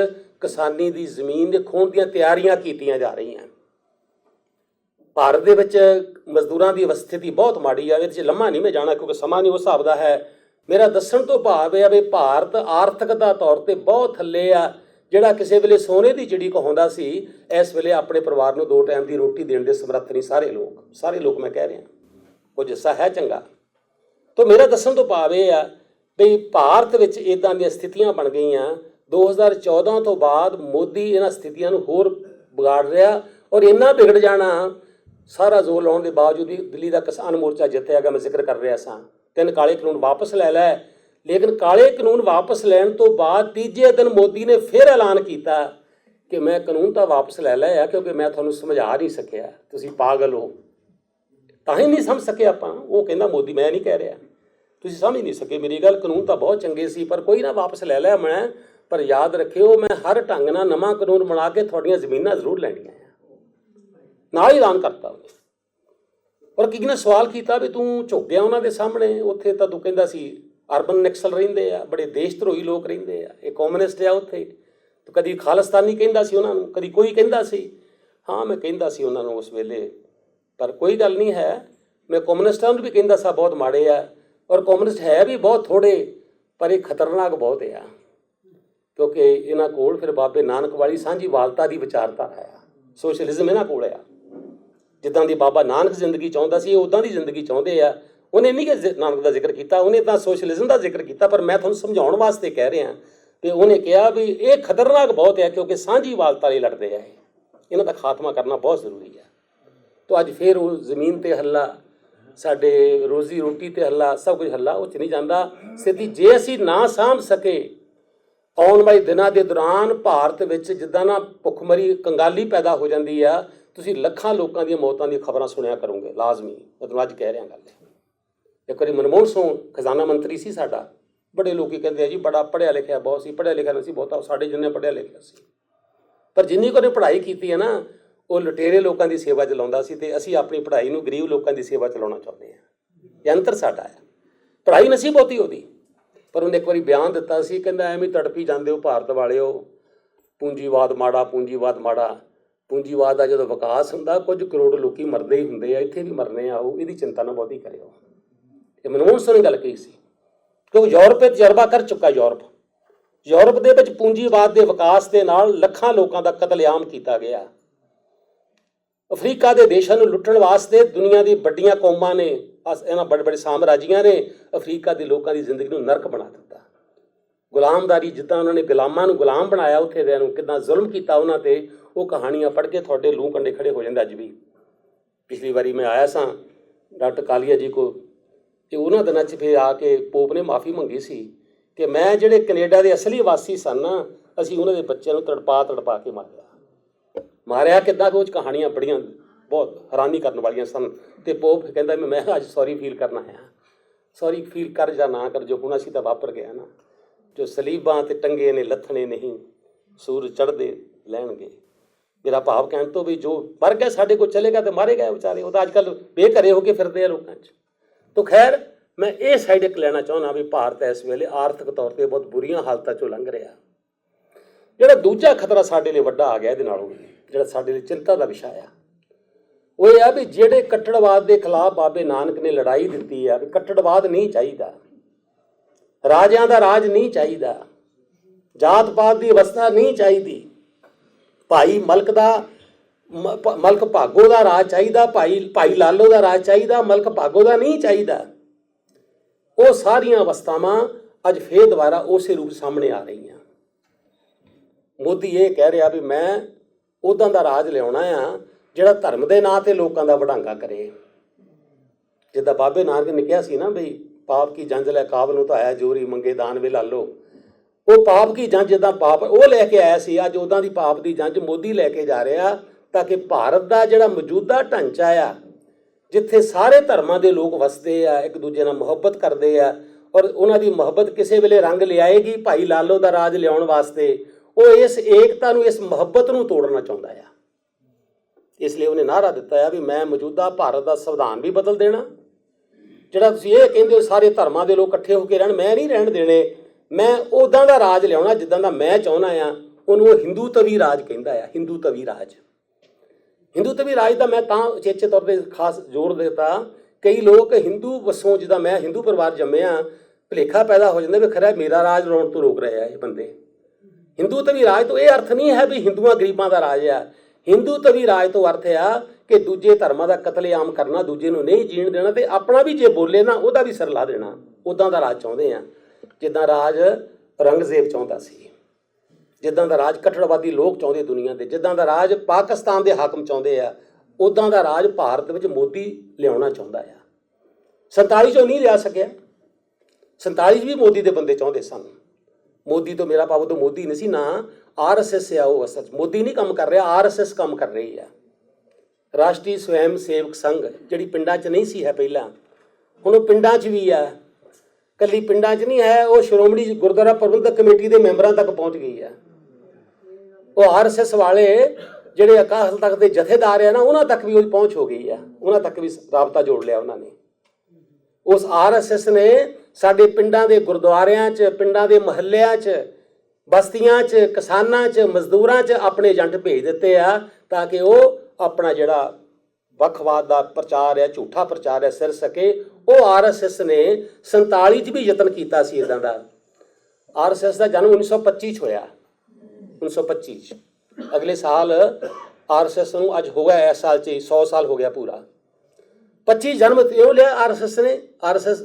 Speaker 1: ਕਿਸਾਨੀ ਦੀ ਜ਼ਮੀਨ ਦੇ ਖੋਣ ਦੀਆਂ ਤਿਆਰੀਆਂ ਕੀਤੀਆਂ ਜਾ ਰਹੀਆਂ ਭਾਰਤ ਦੇ ਵਿੱਚ ਮਜ਼ਦੂਰਾਂ ਦੀ ਸਥਿਤੀ ਬਹੁਤ ਮਾੜੀ ਆ, ਇਹਦੇ 'ਚ ਲੰਮਾ ਨਹੀਂ ਮੈਂ ਜਾਣਾ ਕਿਉਂਕਿ ਸਮਾਂ ਨਹੀਂ ਉਸ ਹਿਸਾਬ ਦਾ ਹੈ। ਮੇਰਾ ਦੱਸਣ ਤੋਂ ਭਾਵ ਇਹ ਆ ਵੀ ਭਾਰਤ ਆਰਥਿਕਤਾ ਤੌਰ ਤੇ ਬਹੁਤ ਥੱਲੇ ਆ, ਜਿਹੜਾ ਕਿਸੇ ਵੇਲੇ ਸੋਨੇ ਦੀ ਚਿੜੀ ਕਹਾਉਂਦਾ ਸੀ, ਇਸ ਵੇਲੇ ਆਪਣੇ ਪਰਿਵਾਰ ਨੂੰ ਦੋ ਟਾਈਮ ਦੀ ਰੋਟੀ ਦੇਣ ਦੇ ਸਮਰੱਥ ਨਹੀਂ ਸਾਰੇ ਲੋਕ। ਸਾਰੇ ਲੋਕ ਮੈਂ ਕਹਿ ਰਿਹਾ। ਕੁਝ ਹਿੱਸਾ ਹੈ ਚੰਗਾ। ਤੋ ਮੇਰਾ ਦੱਸਣ ਤੋਂ ਭਾਵ ਇਹ ਆ ਵੀ ਭਾਰਤ ਵਿੱਚ ਇਦਾਂ ਦੀਆਂ ਸਥਿਤੀਆਂ ਬਣ ਗਈਆਂ। 2014 ਤੋਂ ਬਾਅਦ ਮੋਦੀ ਇਹਨਾਂ ਸਥਿਤੀਆਂ ਨੂੰ ਹੋਰ ਵਿਗਾੜ ਰਿਹਾ ਔਰ ਇੰਨਾ ਵਿਗੜ ਜਾਣਾ ਸਾਰਾ ਜ਼ੋਰ ਲਾਉਣ ਦੇ ਬਾਵਜੂਦ ਵੀ ਦਿੱਲੀ ਦਾ ਕਿਸਾਨ ਮੋਰਚਾ ਜਿੱਤਿਆ ਗਿਆ ਮੈਂ ਜ਼ਿਕਰ ਕਰ ਰਿਹਾ ਸਾਂ। ਤਿੰਨ ਕਾਲੇ ਕਾਨੂੰਨ ਵਾਪਸ ਲੈ ਲੈ। ਲੇਕਿਨ ਕਾਲੇ ਕਾਨੂੰਨ ਵਾਪਸ ਲੈਣ ਤੋਂ ਬਾਅਦ ਤੀਜੇ ਦਿਨ ਮੋਦੀ ਨੇ ਫਿਰ ਐਲਾਨ ਕੀਤਾ ਕਿ ਮੈਂ ਕਾਨੂੰਨ ਤਾਂ ਵਾਪਸ ਲੈ ਲਿਆ ਕਿਉਂਕਿ ਮੈਂ ਤੁਹਾਨੂੰ ਸਮਝਾ ਨਹੀਂ ਸਕਿਆ। ਤੁਸੀਂ ਪਾਗਲ ਹੋ। ਤਾਂ ਹੀ ਨਹੀਂ ਸਮਝ ਸਕੇ ਆਪਾਂ। ਉਹ ਕਹਿੰਦਾ, ਮੋਦੀ, ਮੈਂ ਨਹੀਂ ਕਹਿ ਰਿਹਾ। ਤੁਸੀਂ ਸਮਝ ਨਹੀਂ ਸਕੇ ਮੇਰੀ ਗੱਲ। ਕਾਨੂੰਨ ਤਾਂ ਬਹੁਤ ਚੰਗੇ ਸੀ, ਪਰ ਕੋਈ ਨਾ ਵਾਪਸ ਲੈ ਲਿਆ ਮੈਂ। ਪਰ ਯਾਦ ਰੱਖਿਓ, ਮੈਂ ਹਰ ਢੰਗ ਨਾਲ ਨਵਾਂ ਕਾਨੂੰਨ ਬਣਾ ਕੇ ਤੁਹਾਡੀਆਂ ਜ਼ਮੀਨਾਂ ਜ਼ਰੂਰ ਲੈਣੀਆਂ। ਨਾਲ ਹੀ ਐਲਾਨ ਕਰਤਾ ਉਹਨੇ। ਔਰ ਕਿਸ ਨੇ ਸਵਾਲ ਕੀਤਾ ਵੀ ਤੂੰ ਝੁਕ ਗਿਆ ਉਹਨਾਂ ਦੇ ਸਾਹਮਣੇ? ਉੱਥੇ ਤਾਂ ਤੂੰ ਕਹਿੰਦਾ ਸੀ, ਅਰਬਨ ਨਕਸਲ ਰਹਿੰਦੇ ਆ, ਬੜੇ ਦੇਸ਼ ਧਰੋਹੀ ਲੋਕ ਰਹਿੰਦੇ ਆ, ਇਹ ਕਮਿਊਨਿਸਟ ਆ ਉੱਥੇ। ਤੂੰ ਕਦੀ ਖਾਲਸਤਾਨੀ ਕਹਿੰਦਾ ਸੀ ਉਹਨਾਂ ਨੂੰ? ਕਦੀ ਕੋਈ ਕਹਿੰਦਾ ਸੀ? ਹਾਂ, ਮੈਂ ਕਹਿੰਦਾ ਸੀ ਉਹਨਾਂ ਨੂੰ ਉਸ ਵੇਲੇ, ਪਰ ਕੋਈ ਗੱਲ ਨਹੀਂ ਹੈ। ਮੈਂ ਕਮਿਊਨਿਸਟਾਂ ਨੂੰ ਵੀ ਕਹਿੰਦਾ ਸਾ ਬਹੁਤ ਮਾੜੇ ਆ। ਔਰ ਕਮਿਊਨਿਸਟ ਹੈ ਵੀ ਬਹੁਤ ਥੋੜੇ ਪਰ ਇਹ ਖਤਰਨਾਕ ਬਹੁਤ ਆ। ਕਿਉਂਕਿ ਇਹਨਾਂ ਕੋਲ ਫਿਰ ਬਾਬੇ ਨਾਨਕ ਵਾਲੀ ਸਾਂਝੀ ਵਾਲਤਾ ਦੀ ਵਿਚਾਰਤਾ ਹੈ ਸੋਸ਼ਲਿਜ਼ਮ ਇਹਨਾਂ ਕੋਲ ਆ। ਜਿੱਦਾਂ ਦੀ ਬਾਬਾ ਨਾਨਕ ਜ਼ਿੰਦਗੀ ਚਾਹੁੰਦਾ ਸੀ ਉਦਾਂ ਦੀ ਜ਼ਿੰਦਗੀ ਚਾਹੁੰਦੇ ਆ। ਉਹਨੇ ਨਹੀਂ ਕਿ ਨਾਨਕ ਦਾ ਜ਼ਿਕਰ ਕੀਤਾ, ਉਹਨੇ ਤਾਂ ਸੋਸ਼ਲਿਜ਼ਮ ਦਾ ਜ਼ਿਕਰ ਕੀਤਾ, ਪਰ ਮੈਂ ਤੁਹਾਨੂੰ ਸਮਝਾਉਣ ਵਾਸਤੇ ਕਹਿ ਰਿਹਾ ਕਿ ਉਹਨੇ ਕਿਹਾ ਵੀ ਇਹ ਖਤਰਨਾਕ ਬਹੁਤ ਹੈ ਕਿਉਂਕਿ ਸਾਂਝੀ ਵਾਲਤਾ ਲਈ ਲੜਦੇ ਆ ਇਹਨਾਂ ਦਾ ਖਾਤਮਾ ਕਰਨਾ ਬਹੁਤ ਜ਼ਰੂਰੀ ਹੈ ਤੋ ਅੱਜ ਫੇਰ ਉਹ ਜ਼ਮੀਨ ਤੇ ਹੱਲਾ, ਸਾਡੇ ਰੋਜ਼ੀ ਰੋਟੀ ਤੇ ਹੱਲਾ, ਸਭ ਕੁਝ ਹੱਲਾ, ਉਹ ਚ ਨਹੀਂ ਜਾਂਦਾ। ਸਿੱਧੀ ਜੇ ਅਸੀਂ ਨਾ ਸਾਂਭ ਸਕੇ, ਆਉਣ ਵਾਲੇ ਦਿਨਾਂ ਦੇ ਦੌਰਾਨ ਭਾਰਤ ਵਿੱਚ ਜਿੱਦਾਂ ਨਾ ਭੁੱਖਮਰੀ, ਕੰਗਾਲੀ ਪੈਦਾ ਹੋ ਜਾਂਦੀ ਆ ਤੁਸੀਂ ਲੱਖਾਂ ਲੋਕਾਂ ਦੀਆਂ ਮੌਤਾਂ ਦੀਆਂ ਖਬਰਾਂ ਸੁਣਿਆ ਕਰੋਗੇ, ਲਾਜ਼ਮੀ। ਮੈਂ ਤੁਹਾਨੂੰ ਅੱਜ ਕਹਿ ਰਿਹਾ ਗੱਲ ਇੱਕ ਵਾਰੀ ਮਨਮੋਹਨ ਸਿੰਘ, ਖਜ਼ਾਨਾ ਮੰਤਰੀ ਸੀ ਸਾਡਾ। ਬੜੇ ਲੋਕੀ ਕਹਿੰਦੇ ਆ ਜੀ, ਬੜਾ ਪੜ੍ਹਿਆ ਲਿਖਿਆ, ਬਹੁਤ ਸੀ, ਪੜ੍ਹਿਆ ਲਿਖਿਆ ਨਹੀਂ ਸੀ, ਬਹੁਤਾ ਸਾਡੇ ਜਿੰਨੇ ਪੜ੍ਹਿਆ ਲਿਖਿਆ ਸੀ। ਪਰ ਜਿੰਨੀ ਕੋ ਨੇ ਪੜ੍ਹਾਈ ਕੀਤੀ ਹੈ ਨਾ, ਉਹ ਲੁਟੇਰੇ ਲੋਕਾਂ ਦੀ ਸੇਵਾ ਚ ਲਾਉਂਦਾ ਸੀ ਤੇ ਅਸੀਂ ਆਪਣੀ ਪੜ੍ਹਾਈ ਨੂੰ ਗਰੀਬ ਲੋਕਾਂ ਦੀ ਸੇਵਾ ਚ ਲਾਉਣਾ ਚਾਹੁੰਦੇ ਹਾਂ। ਇਹ ਅੰਤਰ ਸਾਡਾ ਹੈ। ਪੜ੍ਹਾਈ ਨਹੀਂ ਸੀ ਬਹੁਤੀ ਉਹਦੀ। ਪਰ ਉਹਨੇ ਇੱਕ ਵਾਰੀ ਬਿਆਨ ਦਿੱਤਾ ਸੀ, ਕਹਿੰਦਾ ਐਵੇਂ ਤੜਪੀ ਜਾਂਦੇ ਹੋ ਭਾਰਤ ਵਾਲਿਓ। ਪੂੰਜੀਵਾਦ ਮਾੜਾ ਪੂੰਜੀਵਾਦ ਮਾੜਾ। ਪੂੰਜੀਵਾਦ ਦਾ ਜਦੋਂ ਵਿਕਾਸ ਹੁੰਦਾ, ਕੁਝ ਕਰੋੜ ਲੋਕੀ ਮਰਦੇ ਹੀ ਹੁੰਦੇ ਆ, ਇੱਥੇ ਵੀ ਮਰਨੇ ਆ ਉਹ ਇਹਦੀ ਚਿੰਤਾ ਨਾ ਬਹੁਤੀ ਕਰਿਓ। ਇਹ ਮਨਮੋਹਨ ਸਿੰਘ ਨੇ ਗੱਲ ਕਹੀ ਸੀ। ਕਿਉਂਕਿ ਯੂਰਪ ਵਿੱਚ ਤਜਰਬਾ ਕਰ ਚੁੱਕਾ ਯੂਰਪ। ਯੂਰਪ ਦੇ ਵਿੱਚ ਪੂੰਜੀਵਾਦ ਦੇ ਵਿਕਾਸ ਦੇ ਨਾਲ ਲੱਖਾਂ ਲੋਕਾਂ ਦਾ ਕਤਲੇਆਮ ਕੀਤਾ ਗਿਆ। ਅਫਰੀਕਾ ਦੇ ਦੇਸ਼ਾਂ ਨੂੰ ਲੁੱਟਣ ਵਾਸਤੇ ਦੁਨੀਆ ਦੀ ਵੱਡੀਆਂ ਕੌਮਾਂ ਨੇ, ਅਸ- ਇਹਨਾਂ ਬੜੇ ਬੜੇ ਸਾਮਰਾਜੀਆਂ ਨੇ ਅਫਰੀਕਾ ਦੇ ਲੋਕਾਂ ਦੀ ਜ਼ਿੰਦਗੀ ਨੂੰ ਨਰਕ ਬਣਾ ਦਿੱਤਾ। ਗੁਲਾਮਦਾਰੀ ਜਿੱਦਾਂ ਉਹਨਾਂ ਨੇ ਗੁਲਾਮਾਂ ਨੂੰ ਗੁਲਾਮ ਬਣਾਇਆ, ਉੱਥੇ ਦਿਆਂ ਨੂੰ ਕਿਦਾਂ ਜ਼ੁਲਮ ਕੀਤਾ ਉਹਨਾਂ ਤੇ ਉਹ ਕਹਾਣੀਆਂ ਪੜ੍ਹ ਕੇ ਤੁਹਾਡੇ ਲੂਹ ਕੰਡੇ ਖੜੇ ਹੋ ਜਾਂਦੇ ਅੱਜ ਵੀ। ਪਿਛਲੀ ਵਾਰੀ ਮੈਂ ਆਇਆ ਸਾਂ, ਡਾਕਟਰ ਕਾਲੀਆ ਜੀ ਕੋ ਤੇ ਉਹਨਾਂ ਦਿਨਾਂ 'ਚ ਫਿਰ ਆ ਕੇ ਪੋਪ ਨੇ ਮਾਫੀ ਮੰਗੀ ਸੀ। ਕਿ ਮੈਂ ਜਿਹੜੇ ਕੈਨੇਡਾ ਦੇ ਅਸਲੀ ਵਾਸੀ ਸਨ ਨਾ, ਅਸੀਂ ਉਹਨਾਂ ਦੇ ਬੱਚਿਆਂ ਨੂੰ ਤੜਪਾ ਤੜਪਾ ਕੇ ਮਾਰਿਆ। ਮਾਰਿਆ ਕਿੱਦਾਂ ਕਿ ਉਹ 'ਚ ਕਹਾਣੀਆਂ ਬੜੀਆਂ ਬਹੁਤ ਹੈਰਾਨੀ ਕਰਨ ਵਾਲੀਆਂ ਸਨ। ਤੇ ਪੋਪ ਕਹਿੰਦਾ ਵੀ ਮੈਂ ਅੱਜ ਸੌਰੀ ਫੀਲ ਕਰਨਾ ਹੈ। ਸੌਰੀ ਫੀਲ ਕਰ ਜਾਂ ਨਾ ਕਰ, ਜੋ ਹੁਣ ਅਸੀਂ ਤਾਂ ਵਾਪਰ ਗਿਆ ਨਾ, ਜੋ ਸਲੀਬਾਂ ਤੇ ਟੰਗੇ ਨੇ, ਲੱਥਣੇ ਨਹੀਂ, ਸੂਰਜ ਚੜ੍ਹਦੇ ਲੈਣਗੇ। ਮੇਰਾ ਭਾਵ ਕਹਿਣ ਤੋਂ ਵੀ ਜੋ ਮਰ ਗਿਆ ਸਾਡੇ ਕੋਲ ਚਲੇਗਾ ਤੇ ਮਾਰੇ ਗਏ ਵਿਚਾਰੇ। ਉਹ ਤਾਂ ਅੱਜ ਕੱਲ ਬੇਘਰੇ ਹੋ ਕੇ ਫਿਰਦੇ ਆ ਲੋਕਾਂ 'ਚ। ਤੋ ਖੈਰ ਮੈਂ ਇਹ ਸਾਈਡ ਇੱਕ ਲੈਣਾ ਚਾਹੁੰਦਾ ਵੀ ਭਾਰਤ ਇਸ ਵੇਲੇ ਆਰਥਿਕ ਤੌਰ ਤੇ ਬਹੁਤ ਬੁਰੀਆਂ ਹਾਲਤਾਂ 'ਚੋਂ ਲੰਘ ਰਿਹਾ। ਜਿਹੜਾ ਦੂਜਾ ਖਤਰਾ ਸਾਡੇ ਲਈ ਵੱਡਾ ਆ ਗਿਆ ਇਹਦੇ ਨਾਲੋਂ ਵੀ, ਜਿਹੜਾ ਸਾਡੇ ਲਈ ਚਿੰਤਾ ਦਾ ਵਿਸ਼ਾ ਆ। ਉਹ ਇਹ ਆ ਵੀ ਜਿਹੜੇ ਕੱਟੜਵਾਦ ਦੇ ਖਿਲਾਫ ਬਾਬੇ ਨਾਨਕ ਨੇ ਲੜਾਈ ਦਿੱਤੀ ਆ ਵੀ ਕੱਟੜਵਾਦ ਨਹੀਂ ਚਾਹੀਦਾ। ਰਾਜਿਆਂ ਦਾ ਰਾਜ ਨਹੀਂ ਚਾਹੀਦਾ। ਜਾਤ ਪਾਤ ਦੀ ਅਵਸਥਾ ਨਹੀਂ ਚਾਹੀਦੀ। ਭਾਈ ਮਲਕ ਦਾ ਮਲਕ ਭਾਗੋ ਦਾ ਰਾਜ ਚਾਹੀਦਾ, ਭਾਈ ਭਾਈ ਲਾਲੋ ਦਾ ਰਾਜ ਚਾਹੀਦਾ, ਮਲਕ ਭਾਗੋ ਦਾ ਨਹੀਂ ਚਾਹੀਦਾ। ਉਹ ਸਾਰੀਆਂ ਅਵਸਥਾਵਾਂ ਅੱਜ ਫੇਰ ਦੁਬਾਰਾ ਉਸੇ ਰੂਪ ਸਾਹਮਣੇ ਆ ਰਹੀਆਂ। ਮੋਦੀ ਇਹ ਕਹਿ ਰਿਹਾ ਵੀ ਮੈਂ ਉਦਾਂ ਦਾ ਰਾਜ ਲਿਆਉਣਾ ਆ, ਜਿਹੜਾ ਧਰਮ ਦੇ ਨਾਂ ਤੇ ਲੋਕਾਂ ਦਾ ਵਡਾਂਗਾ ਕਰੇ। ਜਿੱਦਾਂ ਬਾਬੇ ਨਾਨਕ ਨੇ ਕਿਹਾ ਸੀ ਨਾ ਬਈ, ਪਾਪ ਕੀ ਜੰਜ ਲੈ, ਕਾਬਲ ਨੂੰ ਤਾਂ ਆਇਆ ਜੋਰੀ, ਮੰਗੇ ਦਾਨ ਵੇ ਲਾਲੋ। ਉਹ ਪਾਪ ਕੀ ਜੰਜ ਜਿੱਦਾਂ ਪਾਪ, ਉਹ ਲੈ ਕੇ ਆਇਆ ਸੀ, ਅੱਜ ਉਦਾਂ ਦੀ ਪਾਪ ਦੀ ਜੰਜ ਮੋਦੀ ਲੈ ਕੇ ਜਾ ਰਿਹਾ, ਤਾਂ ਕਿ ਭਾਰਤ ਦਾ ਜਿਹੜਾ ਮੌਜੂਦਾ ਢਾਂਚਾ ਆ, ਜਿੱਥੇ ਸਾਰੇ ਧਰਮਾਂ ਦੇ ਲੋਕ ਵਸਦੇ ਆ, ਇੱਕ ਦੂਜੇ ਨਾਲ ਮੁਹੱਬਤ ਕਰਦੇ ਆ, ਔਰ ਉਹਨਾਂ ਦੀ ਮੁਹੱਬਤ ਕਿਸੇ ਵੇਲੇ ਰੰਗ ਲਿਆਏਗੀ, ਭਾਈ ਲਾਲੋ ਦਾ ਰਾਜ ਲਿਆਉਣ ਵਾਸਤੇ, ਉਹ ਇਸ ਏਕਤਾ ਨੂੰ, ਇਸ ਮੁਹੱਬਤ ਨੂੰ ਤੋੜਨਾ ਚਾਹੁੰਦਾ ਆ। ਇਸ ਲਈ ਉਹਨੇ ਨਾਰਾ ਦਿੱਤਾ ਆ ਵੀ ਮੈਂ ਮੌਜੂਦਾ ਭਾਰਤ ਦਾ ਸੰਵਿਧਾਨ ਵੀ ਬਦਲ ਦੇਣਾ। ਜਿਹੜਾ ਤੁਸੀਂ ਇਹ ਕਹਿੰਦੇ ਹੋ, ਸਾਰੇ ਧਰਮਾਂ ਦੇ ਲੋਕ ਇਕੱਠੇ ਹੋ ਕੇ ਰਹਿਣ, ਮੈਂ ਨਹੀਂ ਰਹਿਣ ਦੇਣੇ। ਮੈਂ ਉਦਾਂ ਦਾ ਰਾਜ ਲਿਆਉਣਾ ਜਿੱਦਾਂ ਦਾ ਮੈਂ ਚਾਹੁੰਦਾ ਆ। ਉਹਨੂੰ ਉਹ ਹਿੰਦੂ ਤਵੀ ਰਾਜ ਕਹਿੰਦਾ ਆ ਹਿੰਦੂ ਤਵੀ ਰਾਜ। ਹਿੰਦੂਤਵੀ ਰਾਜ ਦਾ ਮੈਂ ਤਾਂ ਉਚੇਚੇ ਤੌਰ ਤੇ ਖਾਸ ਜ਼ੋਰ ਦਿੱਤਾ। ਕਈ ਲੋਕ ਹਿੰਦੂ ਵਸੋਂ ਜਿੱਦਾਂ ਮੈਂ ਹਿੰਦੂ ਪਰਿਵਾਰ ਜੰਮਿਆ, ਭੁਲੇਖਾ ਪੈਦਾ ਹੋ ਜਾਂਦਾ ਵੀ ਖਰਾ ਮੇਰਾ ਰਾਜ ਰੋਣ ਤੋਂ ਰੋਕ ਰਿਹਾ ਇਹ ਬੰਦੇ। ਹਿੰਦੂ ਤਵੀ ਰਾਜ ਤੋਂ ਇਹ ਅਰਥ ਨਹੀਂ ਹੈ ਵੀ ਹਿੰਦੂਆਂ ਗਰੀਬਾਂ ਦਾ ਰਾਜ ਆ। ਹਿੰਦੂ ਤਵੀ ਰਾਜ ਤੋਂ ਅਰਥ ਆ ਕਿ ਦੂਜੇ ਧਰਮਾਂ ਦਾ ਕਤਲੇਆਮ ਕਰਨਾ, ਦੂਜੇ ਨੂੰ ਨਹੀਂ ਜੀਣ ਦੇਣਾ ਤੇ ਆਪਣਾ ਵੀ ਜੇ ਬੋਲੇ ਨਾ, ਉਹਦਾ ਵੀ ਸਿਰ ਲਾ ਦੇਣਾ। ਉਦਾਂ ਦਾ ਰਾਜ ਚਾਹੁੰਦੇ ਆ। ਜਿੱਦਾਂ ਰਾਜ ਰੰਗਜ਼ੇਬ ਚਾਹੁੰਦਾ ਸੀ, ਜਿੱਦਾਂ ਦਾ ਰਾਜ ਕਟੜਵਾਦੀ ਲੋਕ ਚਾਹੁੰਦੇ ਦੁਨੀਆ ਦੇ, ਜਿੱਦਾਂ ਦਾ ਰਾਜ ਪਾਕਿਸਤਾਨ ਦੇ ਹਾਕਮ ਚਾਹੁੰਦੇ ਆ ਉਦਾਂ ਦਾ ਰਾਜ ਭਾਰਤ ਵਿੱਚ ਮੋਦੀ ਲਿਆਉਣਾ ਚਾਹੁੰਦਾ ਆ। 47 ਚੋਂ ਨਹੀਂ ਲਿਆ ਸਕਿਆ। 47 ਚ ਵੀ ਮੋਦੀ ਦੇ ਬੰਦੇ ਚਾਹੁੰਦੇ ਸਨ। ਮੋਦੀ ਤੋਂ ਮੇਰਾ ਭਾਵ ਤੋਂ ਮੋਦੀ ਨਹੀਂ ਸੀ, ਨਾ ਆਰਐਸਐਸ ਆ ਉਹ ਅਸਲ ਮੋਦੀ ਨਹੀਂ ਕੰਮ ਕਰ ਰਿਹਾ ਆਰਐਸਐਸ ਕੰਮ ਕਰ ਰਹੀ ਆ। ਰਾਸ਼ਟਰੀ ਸਵੈਮ ਸੇਵਕ ਸੰਘ, ਜਿਹੜੀ ਪਿੰਡਾਂ 'ਚ ਨਹੀਂ ਸੀ ਹੈ ਪਹਿਲਾਂ, ਹੁਣ ਉਹ ਪਿੰਡਾਂ 'ਚ ਵੀ ਆ। ਕੱਲੀ ਪਿੰਡਾਂ 'ਚ ਨਹੀਂ ਹੈ, ਉਹ ਸ਼੍ਰੋਮਣੀ ਗੁਰਦੁਆਰਾ ਪ੍ਰਬੰਧਕ ਕਮੇਟੀ ਦੇ ਮੈਂਬਰਾਂ ਤੱਕ ਪਹੁੰਚ ਗਈ ਆ ਉਹ ਆਰਐਸਐਸ ਵਾਲੇ ਜਿਹੜੇ ਅਕਾਲ ਤਖਤ ਦੇ ਜਥੇਦਾਰ ਆ ਨਾ, ਉਹਨਾਂ ਤੱਕ ਵੀ ਉਹ ਪਹੁੰਚ ਹੋ ਗਈ ਆ ਉਹਨਾਂ ਤੱਕ ਵੀ ਰਾਬਤਾ ਜੋੜ ਲਿਆ ਉਹਨਾਂ ਨੇ। ਉਸ ਆਰਐਸਐਸ ਨੇ ਸਾਡੇ ਪਿੰਡਾਂ ਦੇ ਗੁਰਦੁਆਰਿਆਂ 'ਚ, ਪਿੰਡਾਂ ਦੇ ਮਹੱਲਿਆਂ 'ਚ, ਬਸਤੀਆਂ 'ਚ, ਕਿਸਾਨਾਂ 'ਚ, ਮਜ਼ਦੂਰਾਂ 'ਚ ਆਪਣੇ ਏਜੰਟ ਭੇਜ ਦਿੱਤੇ ਆ, ਤਾਂ ਕਿ ਉਹ ਆਪਣਾ ਜਿਹੜਾ ਵੱਖਵਾਦ ਦਾ ਪ੍ਰਚਾਰ ਹੈ, ਝੂਠਾ ਪ੍ਰਚਾਰ ਹੈ, ਸਿਰ ਸਕੇ। ਉਹ ਆਰਐਸਐਸ ਨੇ 47 'ਚ ਵੀ ਯਤਨ ਕੀਤਾ ਸੀ ਇਦਾਂ ਦਾ। ਆਰਐਸਐਸ ਦਾ ਜਨਮ 1925 'ਚ ਹੋਇਆ। 1925 'ਚ। ਅਗਲੇ ਸਾਲ ਆਰਐਸਐਸ ਨੂੰ ਅੱਜ ਹੋ ਗਿਆ ਇਸ ਸਾਲ 'ਚ ਹੀ 100 ਸਾਲ ਹੋ ਗਿਆ ਪੂਰਾ। 25 ਜਨਮ ਕਿਉਂ ਲਿਆ ਆਰਐਸਐਸ ਨੇ। ਆਰਐਸਐਸ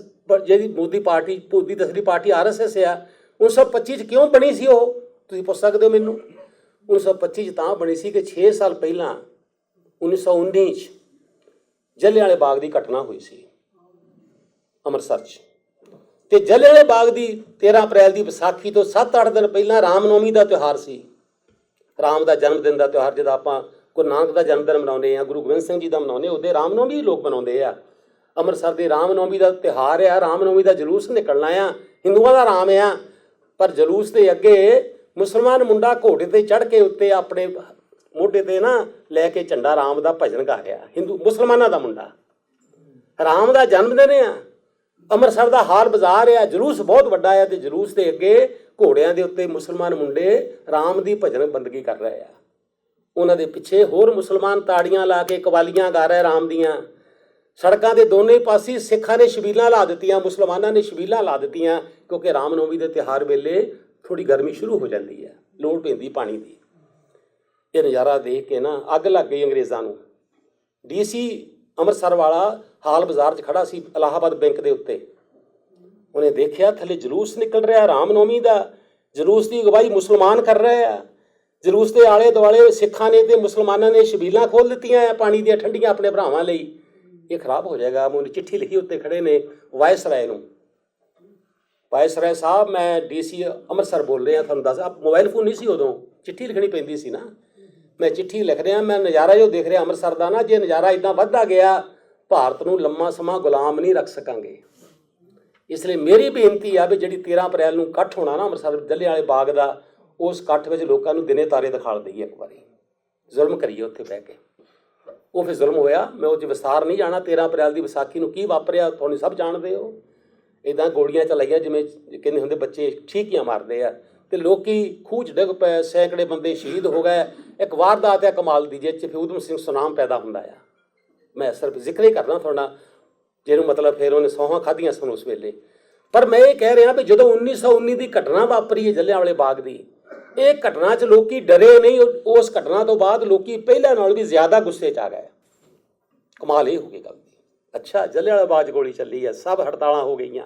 Speaker 1: ਜਿਹੜੀ ਮੋਦੀ ਪਾਰਟੀ, ਮੋਦੀ ਦਸਰੀ ਪਾਰਟੀ ਆਰਐਸਐਸ ਆ। 1925 ਚ ਕਿਉਂ ਬਣੀ ਸੀ ਉਹ? ਤੁਸੀਂ ਪੁੱਛ ਸਕਦੇ ਹੋ ਮੈਨੂੰ। 1925 ਚ ਤਾਂ ਬਣੀ ਸੀ ਕਿ 6 ਸਾਲ ਪਹਿਲਾਂ 1919 ਚ। ਜਲਿਆਂਵਾਲੇ ਬਾਗ ਦੀ ਘਟਨਾ ਹੋਈ ਸੀ। ਅੰਮ੍ਰਿਤਸਰ ਚ। ਤੇ ਜਲਿਆਂਵਾਲੇ ਬਾਗ ਦੀ 13 ਅਪ੍ਰੈਲ ਦੀ ਵਿਸਾਖੀ ਤੋਂ 7-8 ਦਿਨ ਪਹਿਲਾਂ ਰਾਮਨੌਮੀ ਦਾ ਤਿਉਹਾਰ ਸੀ। ਰਾਮ ਦਾ ਜਨਮ ਦਿਨ ਦਾ ਤਿਉਹਾਰ ਜਿਹਦਾ ਆਪਾਂ ਗੁਰੂ ਨਾਨਕ ਦਾ ਜਨਮ ਦਿਨ ਮਨਾਉਂਦੇ ਆ ਗੁਰੂ ਗੋਬਿੰਦ ਸਿੰਘ ਜੀ ਦਾ ਮਨਾਉਂਦੇ ਉਹਦੇ ਰਾਮਨੌਮੀ ਲੋਕ ਮਨਾਉਂਦੇ ਆ। ਅੰਮ੍ਰਿਤਸਰ ਦੇ ਰਾਮਨੌਮੀ ਦਾ ਤਿਉਹਾਰ ਆ, ਰਾਮਨੌਮੀ ਦਾ ਜਲੂਸ ਨਿਕਲਣਾ ਆ। ਹਿੰਦੂਆਂ ਦਾ ਰਾਮ ਆ, ਪਰ ਜਲੂਸ ਦੇ ਅੱਗੇ ਮੁਸਲਮਾਨ ਮੁੰਡਾ ਘੋੜੇ ਤੇ ਚੜ ਕੇ ਉੱਤੇ ਆਪਣੇ ਮੋਢੇ ਤੇ ਨਾ ਲੈ ਕੇ ਝੰਡਾ ਰਾਮ ਦਾ ਭਜਨ ਗਾ ਰਿਹਾ, ਹਿੰਦੂ ਮੁਸਲਮਾਨਾਂ ਦਾ ਮੁੰਡਾ। ਰਾਮ ਦਾ ਜਨਮ ਦਿਨ ਆ, ਅੰਮ੍ਰਿਤਸਰ ਦਾ ਹਾਲ ਬਾਜ਼ਾਰ ਆ, ਜਲੂਸ ਬਹੁਤ ਵੱਡਾ ਆ ਤੇ ਜਲੂਸ ਦੇ ਅੱਗੇ ਘੋੜਿਆਂ ਦੇ ਉੱਤੇ ਮੁਸਲਮਾਨ ਮੁੰਡੇ ਰਾਮ ਦੀ ਭਜਨ ਬੰਦਗੀ ਕਰ ਰਹੇ ਆ। ਉਹਨਾਂ ਦੇ ਪਿੱਛੇ ਹੋਰ ਮੁਸਲਮਾਨ ਤਾੜੀਆਂ ਲਾ ਕੇ ਕਵਾਲੀਆਂ ਗਾ ਰਹੇ ਰਾਮ ਦੀਆਂ। ਸੜਕਾਂ ਦੇ ਦੋਨੇ ਪਾਸੇ ਸਿੱਖਾਂ ਨੇ ਸ਼ਬੀਲਾਂ ਲਾ ਦਿੱਤੀਆਂ, ਮੁਸਲਮਾਨਾਂ ਨੇ ਸ਼ਬੀਲਾਂ ਲਾ ਦਿੱਤੀਆਂ ਕਿਉਂਕਿ ਰਾਮ ਨੌਮੀ ਦੇ ਤਿਉਹਾਰ ਵੇਲੇ ਥੋੜੀ ਗਰਮੀ ਸ਼ੁਰੂ ਹੋ ਜਾਂਦੀ ਹੈ ਲੋੜ ਪੈਂਦੀ ਪਾਣੀ ਦੀ। ਇਹ ਨਜ਼ਾਰਾ ਦੇਖ ਕੇ ਨਾ ਅੱਗ ਲੱਗ ਗਈ ਅੰਗਰੇਜ਼ਾਂ ਨੂੰ। ਡੀਸੀ ਅੰਮ੍ਰਿਤਸਰ ਵਾਲਾ ਹਾਲ ਬਾਜ਼ਾਰ 'ਚ ਖੜਾ ਸੀ ਇਲਾਹਾਬਾਦ ਬੈਂਕ ਦੇ ਉੱਤੇ। ਉਹਨੇ ਦੇਖਿਆ ਥੱਲੇ ਜਲੂਸ ਨਿਕਲ ਰਿਹਾ, ਰਾਮਨੌਮੀ ਦਾ। ਜਲੂਸ ਦੀ ਅਗਵਾਈ ਮੁਸਲਮਾਨ ਕਰ ਰਹੇ ਆ। ਜਲੂਸ ਦੇ ਆਲੇ ਦੁਆਲੇ ਸਿੱਖਾਂ ਨੇ ਤੇ ਮੁਸਲਮਾਨਾਂ ਨੇ ਸ਼ਬੀਲਾਂ ਖੋਲ ਦਿੱਤੀਆਂ ਆ ਪਾਣੀ ਦੀਆਂ ਠੰਡੀਆਂ ਆਪਣੇ ਭਰਾਵਾਂ ਲਈ। ਇਹ ਖਰਾਬ ਹੋ ਜਾਏਗਾ ਉਹਨੇ ਚਿੱਠੀ ਲਿਖੀ ਉੱਤੇ ਖੜੇ ਨੇ ਵਾਇਸਰਾਏ ਨੂੰ। ਵਾਇਸਰਾਏ ਸਾਹਿਬ, ਮੈਂ ਡੀਸੀ ਅੰਮ੍ਰਿਤਸਰ ਬੋਲ ਰਿਹਾ, ਤੁਹਾਨੂੰ ਦੱਸ ਆਪ ਮੋਬਾਈਲ ਫੋਨ ਨਹੀਂ ਸੀ ਉਦੋਂ। ਚਿੱਠੀ ਲਿਖਣੀ ਪੈਂਦੀ ਸੀ ਨਾ। ਮੈਂ ਚਿੱਠੀ ਲਿਖ ਰਿਹਾ, ਮੈਂ ਨਜ਼ਾਰਾ ਜੋ ਦੇਖ ਰਿਹਾ ਅੰਮ੍ਰਿਤਸਰ ਦਾ ਨਾ, ਜੇ ਨਜ਼ਾਰਾ ਇਦਾਂ ਵੱਧਦਾ ਗਿਆ, ਭਾਰਤ ਨੂੰ ਲੰਮਾ ਸਮਾਂ ਗੁਲਾਮ ਨਹੀਂ ਰੱਖ ਸਕਾਂਗੇ। ਇਸ ਲਈ ਮੇਰੀ ਬੇਨਤੀ ਆ ਵੀ ਜਿਹੜੀ 13 ਅਪ੍ਰੈਲ ਨੂੰ ਇਕੱਠ ਹੋਣਾ ਨਾ ਅੰਮ੍ਰਿਤਸਰ ਜਲਿਆਂਵਾਲੇ ਬਾਗ ਦਾ, ਉਸ ਇਕੱਠ ਵਿੱਚ ਲੋਕਾਂ ਨੂੰ ਦਿਨੇ ਤਾਰੇ ਦਿਖਾਲ ਦਈਏ ਇੱਕ ਵਾਰੀ। ਜ਼ੁਲਮ ਕਰੀਏ ਉੱਥੇ ਬਹਿ ਕੇ। ਉਹ ਫਿਰ ਜ਼ੁਲਮ ਹੋਇਆ, ਮੈਂ ਉਹ 'ਚ ਵਿਸਤਾਰ ਨਹੀਂ ਜਾਣਾ 13 ਅਪ੍ਰੈਲ ਦੀ ਵਿਸਾਖੀ ਨੂੰ ਕੀ ਵਾਪਰਿਆ, ਤੁਹਾਨੂੰ ਸਭ ਜਾਣਦੇ ਹੋ। ਇਦਾਂ ਗੋਲੀਆਂ ਚਲਾਈਆਂ, ਜਿਵੇਂ ਕਹਿੰਦੇ ਹੁੰਦੇ ਬੱਚੇ ਠੀਕੀਆਂ ਮਾਰਦੇ ਆ, ਤੇ ਲੋਕੀ ਖੂਹ 'ਚ ਡਿੱਗ ਪਏ, ਸੈਂਕੜੇ ਬੰਦੇ ਸ਼ਹੀਦ ਹੋ ਗਏ ਇੱਕ ਵਾਰਦਾਤ ਹੈ ਕਮਾਲ ਦੀ, ਜਿਹ 'ਚ ਫਿਰ ਊਧਮ ਸਿੰਘ ਸੁਨਾਮ ਪੈਦਾ ਹੁੰਦਾ ਆ। ਮੈਂ ਸਿਰਫ ਜ਼ਿਕਰ ਹੀ ਕਰਨਾ ਤੁਹਾਡਾ, ਜਿਹਨੂੰ ਮਤਲਬ ਫਿਰ ਉਹਨੇ ਸੌਹਾਂ ਖਾਧੀਆਂ ਸਨ ਉਸ ਵੇਲੇ। ਪਰ ਮੈਂ ਇਹ ਕਹਿ ਰਿਹਾ ਵੀ ਜਦੋਂ 1919 ਦੀ ਘਟਨਾ ਵਾਪਰੀ ਹੈ ਜਲਿਆਂਵਾਲੇ ਬਾਗ ਦੀ, ਇਹ ਘਟਨਾ 'ਚ ਲੋਕੀ ਡਰੇ ਨਹੀਂ ਉਸ ਘਟਨਾ ਤੋਂ ਬਾਅਦ ਲੋਕੀ ਪਹਿਲਾਂ ਨਾਲ ਵੀ ਜ਼ਿਆਦਾ ਗੁੱਸੇ 'ਚ ਆ ਗਏ। ਕਮਾਲ ਇਹ ਹੋ ਗਈ ਗੱਲ ਦੀ। ਅੱਛਾ ਜਲਿਆਂਵਾਲੇ ਬਾਗ 'ਚ ਗੋਲੀ ਚੱਲੀ ਹੈ ਸਭ ਹੜਤਾਲਾਂ ਹੋ ਗਈਆਂ।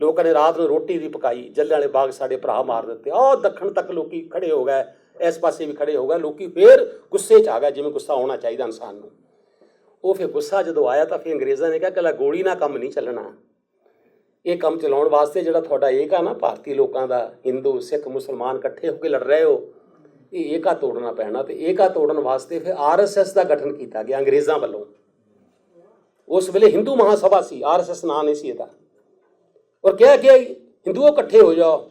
Speaker 1: ਲੋਕਾਂ ਨੇ ਰਾਤ ਨੂੰ ਰੋਟੀ ਵੀ ਪਕਾਈ ਜਲਿਆਂਵਾਲੇ ਬਾਗ ਸਾਡੇ ਭਰਾ ਮਾਰ ਦਿੱਤੇ। ਆਹ ਦੱਖਣ ਤੱਕ ਲੋਕੀ ਖੜੇ ਹੋ ਗਏ। ਇਸ ਪਾਸੇ ਵੀ ਖੜੇ ਹੋ ਗਏ, ਲੋਕੀ ਫੇਰ ਗੁੱਸੇ 'ਚ ਆ ਗਏ ਜਿਵੇਂ ਗੁੱਸਾ ਹੋਣਾ ਚਾਹੀਦਾ ਇਨਸਾਨ ਨੂੰ। ਉਹ ਫਿਰ ਗੁੱਸਾ ਜਦੋਂ ਆਇਆ ਤਾਂ ਫਿਰ ਅੰਗਰੇਜ਼ਾਂ ਨੇ ਕਿਹਾ ਕਿ ਗੋਲੀ ਨਾਲ ਕੰਮ ਨਹੀਂ ਚੱਲਣਾ। ਇਹ ਕੰਮ ਚਲਾਉਣ ਵਾਸਤੇ ਜਿਹੜਾ ਤੁਹਾਡਾ ਏਕਾ ਨਾ, ਭਾਰਤੀ ਲੋਕਾਂ ਦਾ, ਹਿੰਦੂ, ਸਿੱਖ, ਮੁਸਲਮਾਨ ਇਕੱਠੇ ਹੋ ਕੇ ਲੜ ਰਹੇ ਹੋ, ਇਹ ਏਕਾ ਤੋੜਨਾ ਪੈਣਾ ਤੇ ਏਕਾ ਤੋੜਨ ਵਾਸਤੇ ਫਿਰ ਆਰਐਸਐਸ ਦਾ ਗਠਨ ਕੀਤਾ ਗਿਆ ਅੰਗਰੇਜ਼ਾਂ ਵੱਲੋਂ। ਉਸ ਵੇਲੇ ਹਿੰਦੂ ਮਹਾਸਭਾ ਸੀ ਆਰਐਸਐਸ ਨਾਂ ਨਹੀਂ ਸੀ ਇਹਦਾ। ਔਰ ਕਿਹਾ ਕਿ ਹਿੰਦੂਓ ਇਕੱਠੇ ਹੋ ਜਾਓ,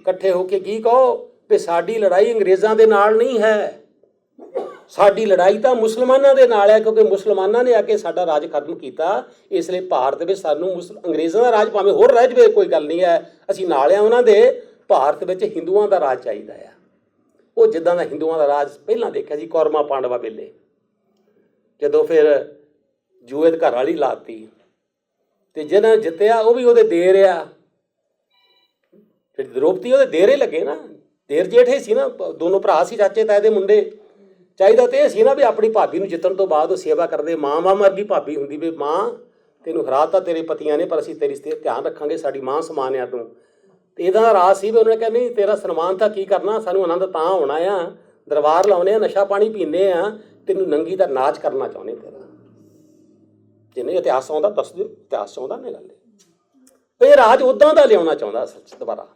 Speaker 1: ਇਕੱਠੇ ਹੋ ਕੇ ਕੀ ਕਹੋ? ਕਿ ਸਾਡੀ ਲੜਾਈ ਅੰਗਰੇਜ਼ਾਂ ਦੇ ਨਾਲ ਨਹੀਂ ਹੈ। ਸਾਡੀ ਲੜਾਈ ਤਾਂ ਮੁਸਲਮਾਨਾਂ ਦੇ ਨਾਲ ਹੈ, ਕਿਉਂਕਿ ਮੁਸਲਮਾਨਾਂ ਨੇ ਆ ਕੇ ਸਾਡਾ ਰਾਜ ਖਤਮ ਕੀਤਾ। ਇਸ ਲਈ ਭਾਰਤ ਵਿੱਚ ਸਾਨੂੰ ਮੁਸਲ, ਅੰਗਰੇਜ਼ਾਂ ਦਾ ਰਾਜ ਭਾਵੇਂ ਹੋਰ ਰਹਿ ਜਵੇ, ਕੋਈ ਗੱਲ ਨਹੀਂ ਹੈ। ਅਸੀਂ ਨਾਲ ਆ ਉਹਨਾਂ ਦੇ। ਭਾਰਤ ਵਿੱਚ ਹਿੰਦੂਆਂ ਦਾ ਰਾਜ ਚਾਹੀਦਾ ਆ ਉਹ ਜਿੱਦਾਂ ਦਾ ਹਿੰਦੂਆਂ ਦਾ ਰਾਜ ਪਹਿਲਾਂ ਦੇਖਿਆ ਸੀ, ਕੌਰਮਾ ਪਾਂਡਵਾ ਵੇਲੇ। ਜਦੋਂ ਫਿਰ ਜੂਏ ਦੇ ਘਰ ਵਾਲੀ ਲਾਤੀ। ਤੇ ਜਿਹਨਾਂ ਜਿੱਤਿਆ, ਉਹ ਵੀ ਉਹਦੇ ਦੇਰ ਆ। ਫਿਰ ਦ੍ਰੋਪਦੀ ਉਹਦੇ ਦੇਰੇ ਲੱਗੇ ਨਾ। ਦੇਰ ਜੇਠੇ ਸੀ ਨਾ, ਦੋਨੋਂ ਭਰਾ ਸੀ ਚਾਚੇ ਤਾਏ ਦੇ ਮੁੰਡੇ। ਚਾਹੀਦਾ ਤੇ ਇਹ ਸੀ ਨਾ ਵੀ ਆਪਣੀ ਭਾਬੀ ਨੂੰ ਜਿੱਤਣ ਤੋਂ ਬਾਅਦ ਉਹ ਸੇਵਾ ਕਰਦੇ। ਮਾਂ ਮਾਂ ਵਰਗੀ ਭਾਬੀ ਹੁੰਦੀ ਵੀ ਮਾਂ, ਤੈਨੂੰ ਹਰਾਤਾ ਤੇਰੇ ਪਤੀਆਂ ਨੇ, ਪਰ ਅਸੀਂ ਤੇਰੀ ਸਤੇ ਧਿਆਨ ਰੱਖਾਂਗੇ, ਸਾਡੀ ਮਾਂ ਸਮਾਨ ਆ ਤੂੰ। ਤੇ ਇਹਦਾ ਰਾਜ ਸੀ ਵੀ ਉਹਨੇ ਕਿਹਾ, ਨਹੀਂ, ਤੇਰਾ ਸਨਮਾਨ ਤਾਂ ਕੀ ਕਰਨਾ? ਸਾਨੂੰ ਆਨੰਦ ਤਾਂ ਹੋਣਾ ਆ। ਦਰਬਾਰ ਲਾਉਣੇ ਆ, ਨਸ਼ਾ ਪਾਣੀ ਪੀਂਦੇ ਆ। ਤੈਨੂੰ ਨੰਗੀ ਦਾ ਨਾਚ ਕਰਨਾ ਚਾਹੁੰਦੇ ਤੇਰਾ। ਜਿਹਨੇ ਇਤਿਹਾਸ ਆਉਂਦਾ, ਦੱਸ ਦਿਓ, ਇਤਿਹਾਸ 'ਚ ਆਉਂਦਾ ਨੇ ਗੱਲ ਇਹ। ਇਹ ਰਾਜ ਉਦਾਂ ਦਾ ਲਿਆਉਣਾ ਚਾਹੁੰਦਾ, ਸੱਚ, ਦੁਬਾਰਾ।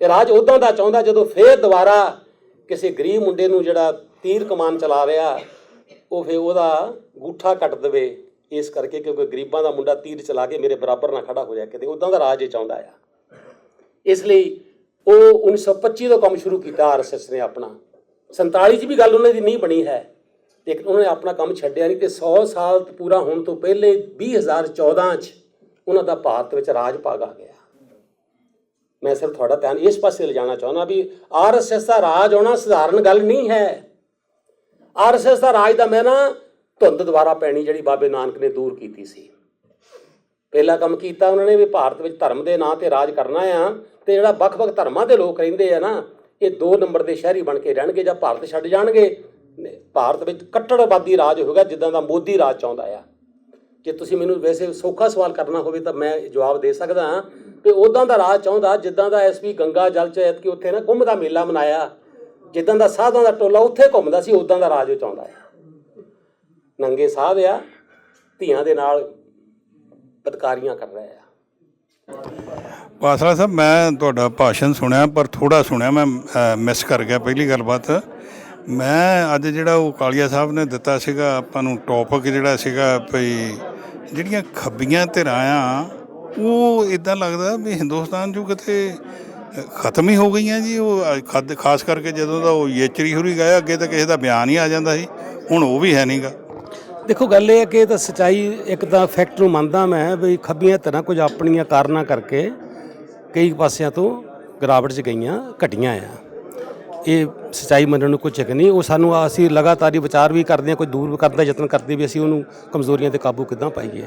Speaker 1: ਇਹ ਰਾਜ ਉਦਾਂ ਦਾ ਚਾਹੁੰਦਾ ਜਦੋਂ ਫੇਰ ਦੁਬਾਰਾ ਕਿਸੇ ਗਰੀਬ ਮੁੰਡੇ ਨੂੰ ਜਿਹੜਾ ਤੀਰ ਕਮਾਨ ਚਲਾ ਰਿਹਾ, ਉਹ ਫੇਰ ਉਹਦਾ ਗੂਠਾ ਕੱਟ ਦੇਵੇ ਇਸ ਕਰਕੇ ਕਿਉਂਕਿ ਗਰੀਬਾਂ ਦਾ ਮੁੰਡਾ ਤੀਰ ਚਲਾ ਕੇ ਮੇਰੇ ਬਰਾਬਰ ਨਾ ਖੜਾ ਹੋ ਜਾਏ ਕਿਤੇ ਉਦਾਂ ਦਾ ਰਾਜ ਇਹ ਚਾਹੁੰਦਾ ਆ। ਇਸ ਲਈ ਉਹ 1925 ਤੋਂ ਕੰਮ ਸ਼ੁਰੂ ਕੀਤਾ ਆਰਐਸਐਸ ਨੇ ਆਪਣਾ। 47 ਚ ਵੀ ਗੱਲ ਉਹਨਾਂ ਦੀ ਨਹੀਂ ਬਣੀ ਹੈ, ਲੇਕਿਨ ਉਹਨਾਂ ਨੇ ਆਪਣਾ ਕੰਮ ਛੱਡਿਆ ਨਹੀਂ ਤੇ 100 ਸਾਲ ਪੂਰਾ ਹੋਣ ਤੋਂ ਪਹਿਲੇ 2014 ਚ ਉਹਨਾਂ ਦਾ ਭਾਰਤ ਵਿੱਚ ਰਾਜ ਭਾਗ ਆ ਗਿਆ। ਮੈਂ ਸਿਰਫ ਤੁਹਾਡਾ ਧਿਆਨ ਇਸ ਪਾਸੇ ਲਿਜਾਣਾ ਚਾਹੁੰਦਾ ਵੀ ਆਰਐਸਐਸ ਦਾ ਰਾਜ ਆਉਣਾ ਸਧਾਰਨ ਗੱਲ ਨਹੀਂ ਹੈ। ਆਰਐਸਐਸ ਦਾ ਰਾਜ ਦਾ ਮੈਂ ਨਾ ਧੁੰਦ ਦੁਆਰਾ ਪੈਣੀ ਜਿਹੜੀ ਬਾਬੇ ਨਾਨਕ ਨੇ ਦੂਰ ਕੀਤੀ ਸੀ। ਪਹਿਲਾ ਕੰਮ ਕੀਤਾ ਉਹਨਾਂ ਨੇ ਵੀ ਭਾਰਤ ਵਿੱਚ ਧਰਮ ਦੇ ਨਾਂ ਤੇ ਰਾਜ ਕਰਨਾ ਆ ਤੇ ਜਿਹੜਾ ਵੱਖ-ਵੱਖ ਧਰਮਾਂ ਦੇ ਲੋਕ ਰਹਿੰਦੇ ਆ ਨਾ, ਇਹ ਦੋ ਨੰਬਰ ਦੇ ਸ਼ਹਿਰੀ ਬਣ ਕੇ ਰਹਿਣਗੇ ਜਾਂ ਭਾਰਤ ਛੱਡ ਜਾਣਗੇ। ਭਾਰਤ ਵਿੱਚ ਕੱਟੜਵਾਦੀ ਰਾਜ ਹੋਵੇਗਾ ਜਿੱਦਾਂ ਦਾ ਮੋਦੀ ਰਾਜ ਚਾਹੁੰਦਾ ਆ। ਜੇ ਤੁਸੀਂ ਮੈਨੂੰ ਵੈਸੇ ਸੌਖਾ ਸਵਾਲ ਕਰਨਾ ਹੋਵੇ ਤਾਂ ਮੈਂ ਜਵਾਬ ਦੇ ਸਕਦਾ ਹਾਂ। ਕਿ ਉਦਾਂ ਦਾ ਰਾਜ ਚਾਹੁੰਦਾ, ਜਿੱਦਾਂ ਦਾ ਐਸਪੀ ਗੰਗਾ ਜਲ ਚ ਐਤਕੀ ਉੱਥੇ ਨਾ ਕੁੰਭ ਦਾ ਮੇਲਾ ਮਨਾਇਆ, ਜਿੱਦਾਂ ਦਾ ਸਾਧਾਂ ਦਾ ਟੋਲਾ ਉੱਥੇ ਘੁੰਮਦਾ ਸੀ ਉਦਾਂ ਦਾ ਰਾਜ ਉਹ ਚਾਹੁੰਦਾ ਹੈ। ਨੰਗੇ ਸਾਧ ਆ, ਧੀਆਂ ਦੇ ਨਾਲ ਬਦਕਾਰੀਆਂ ਕਰ ਰਿਹਾ ਆ।
Speaker 2: ਪਾਸਰਾ ਸਾਹਿਬ, ਮੈਂ ਤੁਹਾਡਾ ਭਾਸ਼ਣ ਸੁਣਿਆ, ਪਰ ਥੋੜਾ ਸੁਣਿਆ, ਮੈਂ ਮਿਸ ਕਰ ਗਿਆ। ਪਹਿਲੀ ਗੱਲਬਾਤ ਮੈਂ ਅੱਜ ਜਿਹੜਾ ਉਹ ਕਾਲੀਆ ਸਾਹਿਬ ਨੇ ਦਿੱਤਾ ਸੀਗਾ ਆਪਾਂ ਨੂੰ ਟੌਪਿਕ ਜਿਹੜਾ ਸੀਗਾ ਭਈ ਜਿਹੜੀਆਂ ਖੱਬੀਆਂ ਧਿਰਾਂ ਆ ਉਹ ਇਦਾਂ ਲੱਗਦਾ ਵੀ ਹਿੰਦੁਸਤਾਨ 'ਚੋਂ ਕਿਤੇ ਖਤਮ ਹੀ ਹੋ ਗਈਆਂ ਜੀ ਉਹ ਅ, ਖਾਸ ਕਰਕੇ ਜਦੋਂ ਦਾ ਉਹ ਯੇਚਰੀ ਹੁਰੀ ਗਾਇਆ ਅੱਗੇ ਤਾਂ ਕਿਸੇ ਦਾ ਬਿਆਨ ਹੀ ਆ ਜਾਂਦਾ ਸੀ ਹੁਣ ਉਹ ਵੀ ਹੈ ਨਹੀਂਗਾ
Speaker 1: ਦੇਖੋ ਗੱਲ ਇਹ ਹੈ ਕਿ ਇਹ ਤਾਂ ਸਚਾਈ ਇੱਕ ਤਾਂ ਫੈਕਟ ਨੂੰ ਮੰਨਦਾ ਮੈਂ ਵੀ ਖੱਬੀਆਂ ਤਰ੍ਹਾਂ ਕੁਝ ਆਪਣੀਆਂ ਕਾਰਨਾਂ ਕਰਕੇ ਕਈ ਪਾਸਿਆਂ ਤੋਂ ਗਿਰਾਵਟ 'ਚ ਗਈਆਂ ਘਟੀਆਂ ਆ। ਇਹ ਸਚਾਈ ਮੰਨਣ ਨੂੰ ਕੋਈ ਚੱਕ ਨਹੀਂ। ਉਹ ਸਾਨੂੰ ਆ- ਅਸੀਂ ਲਗਾਤਾਰ ਹੀ ਵਿਚਾਰ ਵੀ ਕਰਦੇ ਹਾਂ, ਕੋਈ ਦੂਰ ਕਰਨ ਦਾ ਯਤਨ ਕਰਦੇ ਵੀ ਅਸੀਂ ਉਹਨੂੰ ਕਮਜ਼ੋਰੀਆਂ ਤੇ ਕਾਬੂ ਕਿੱਦਾਂ ਪਾਈਏ।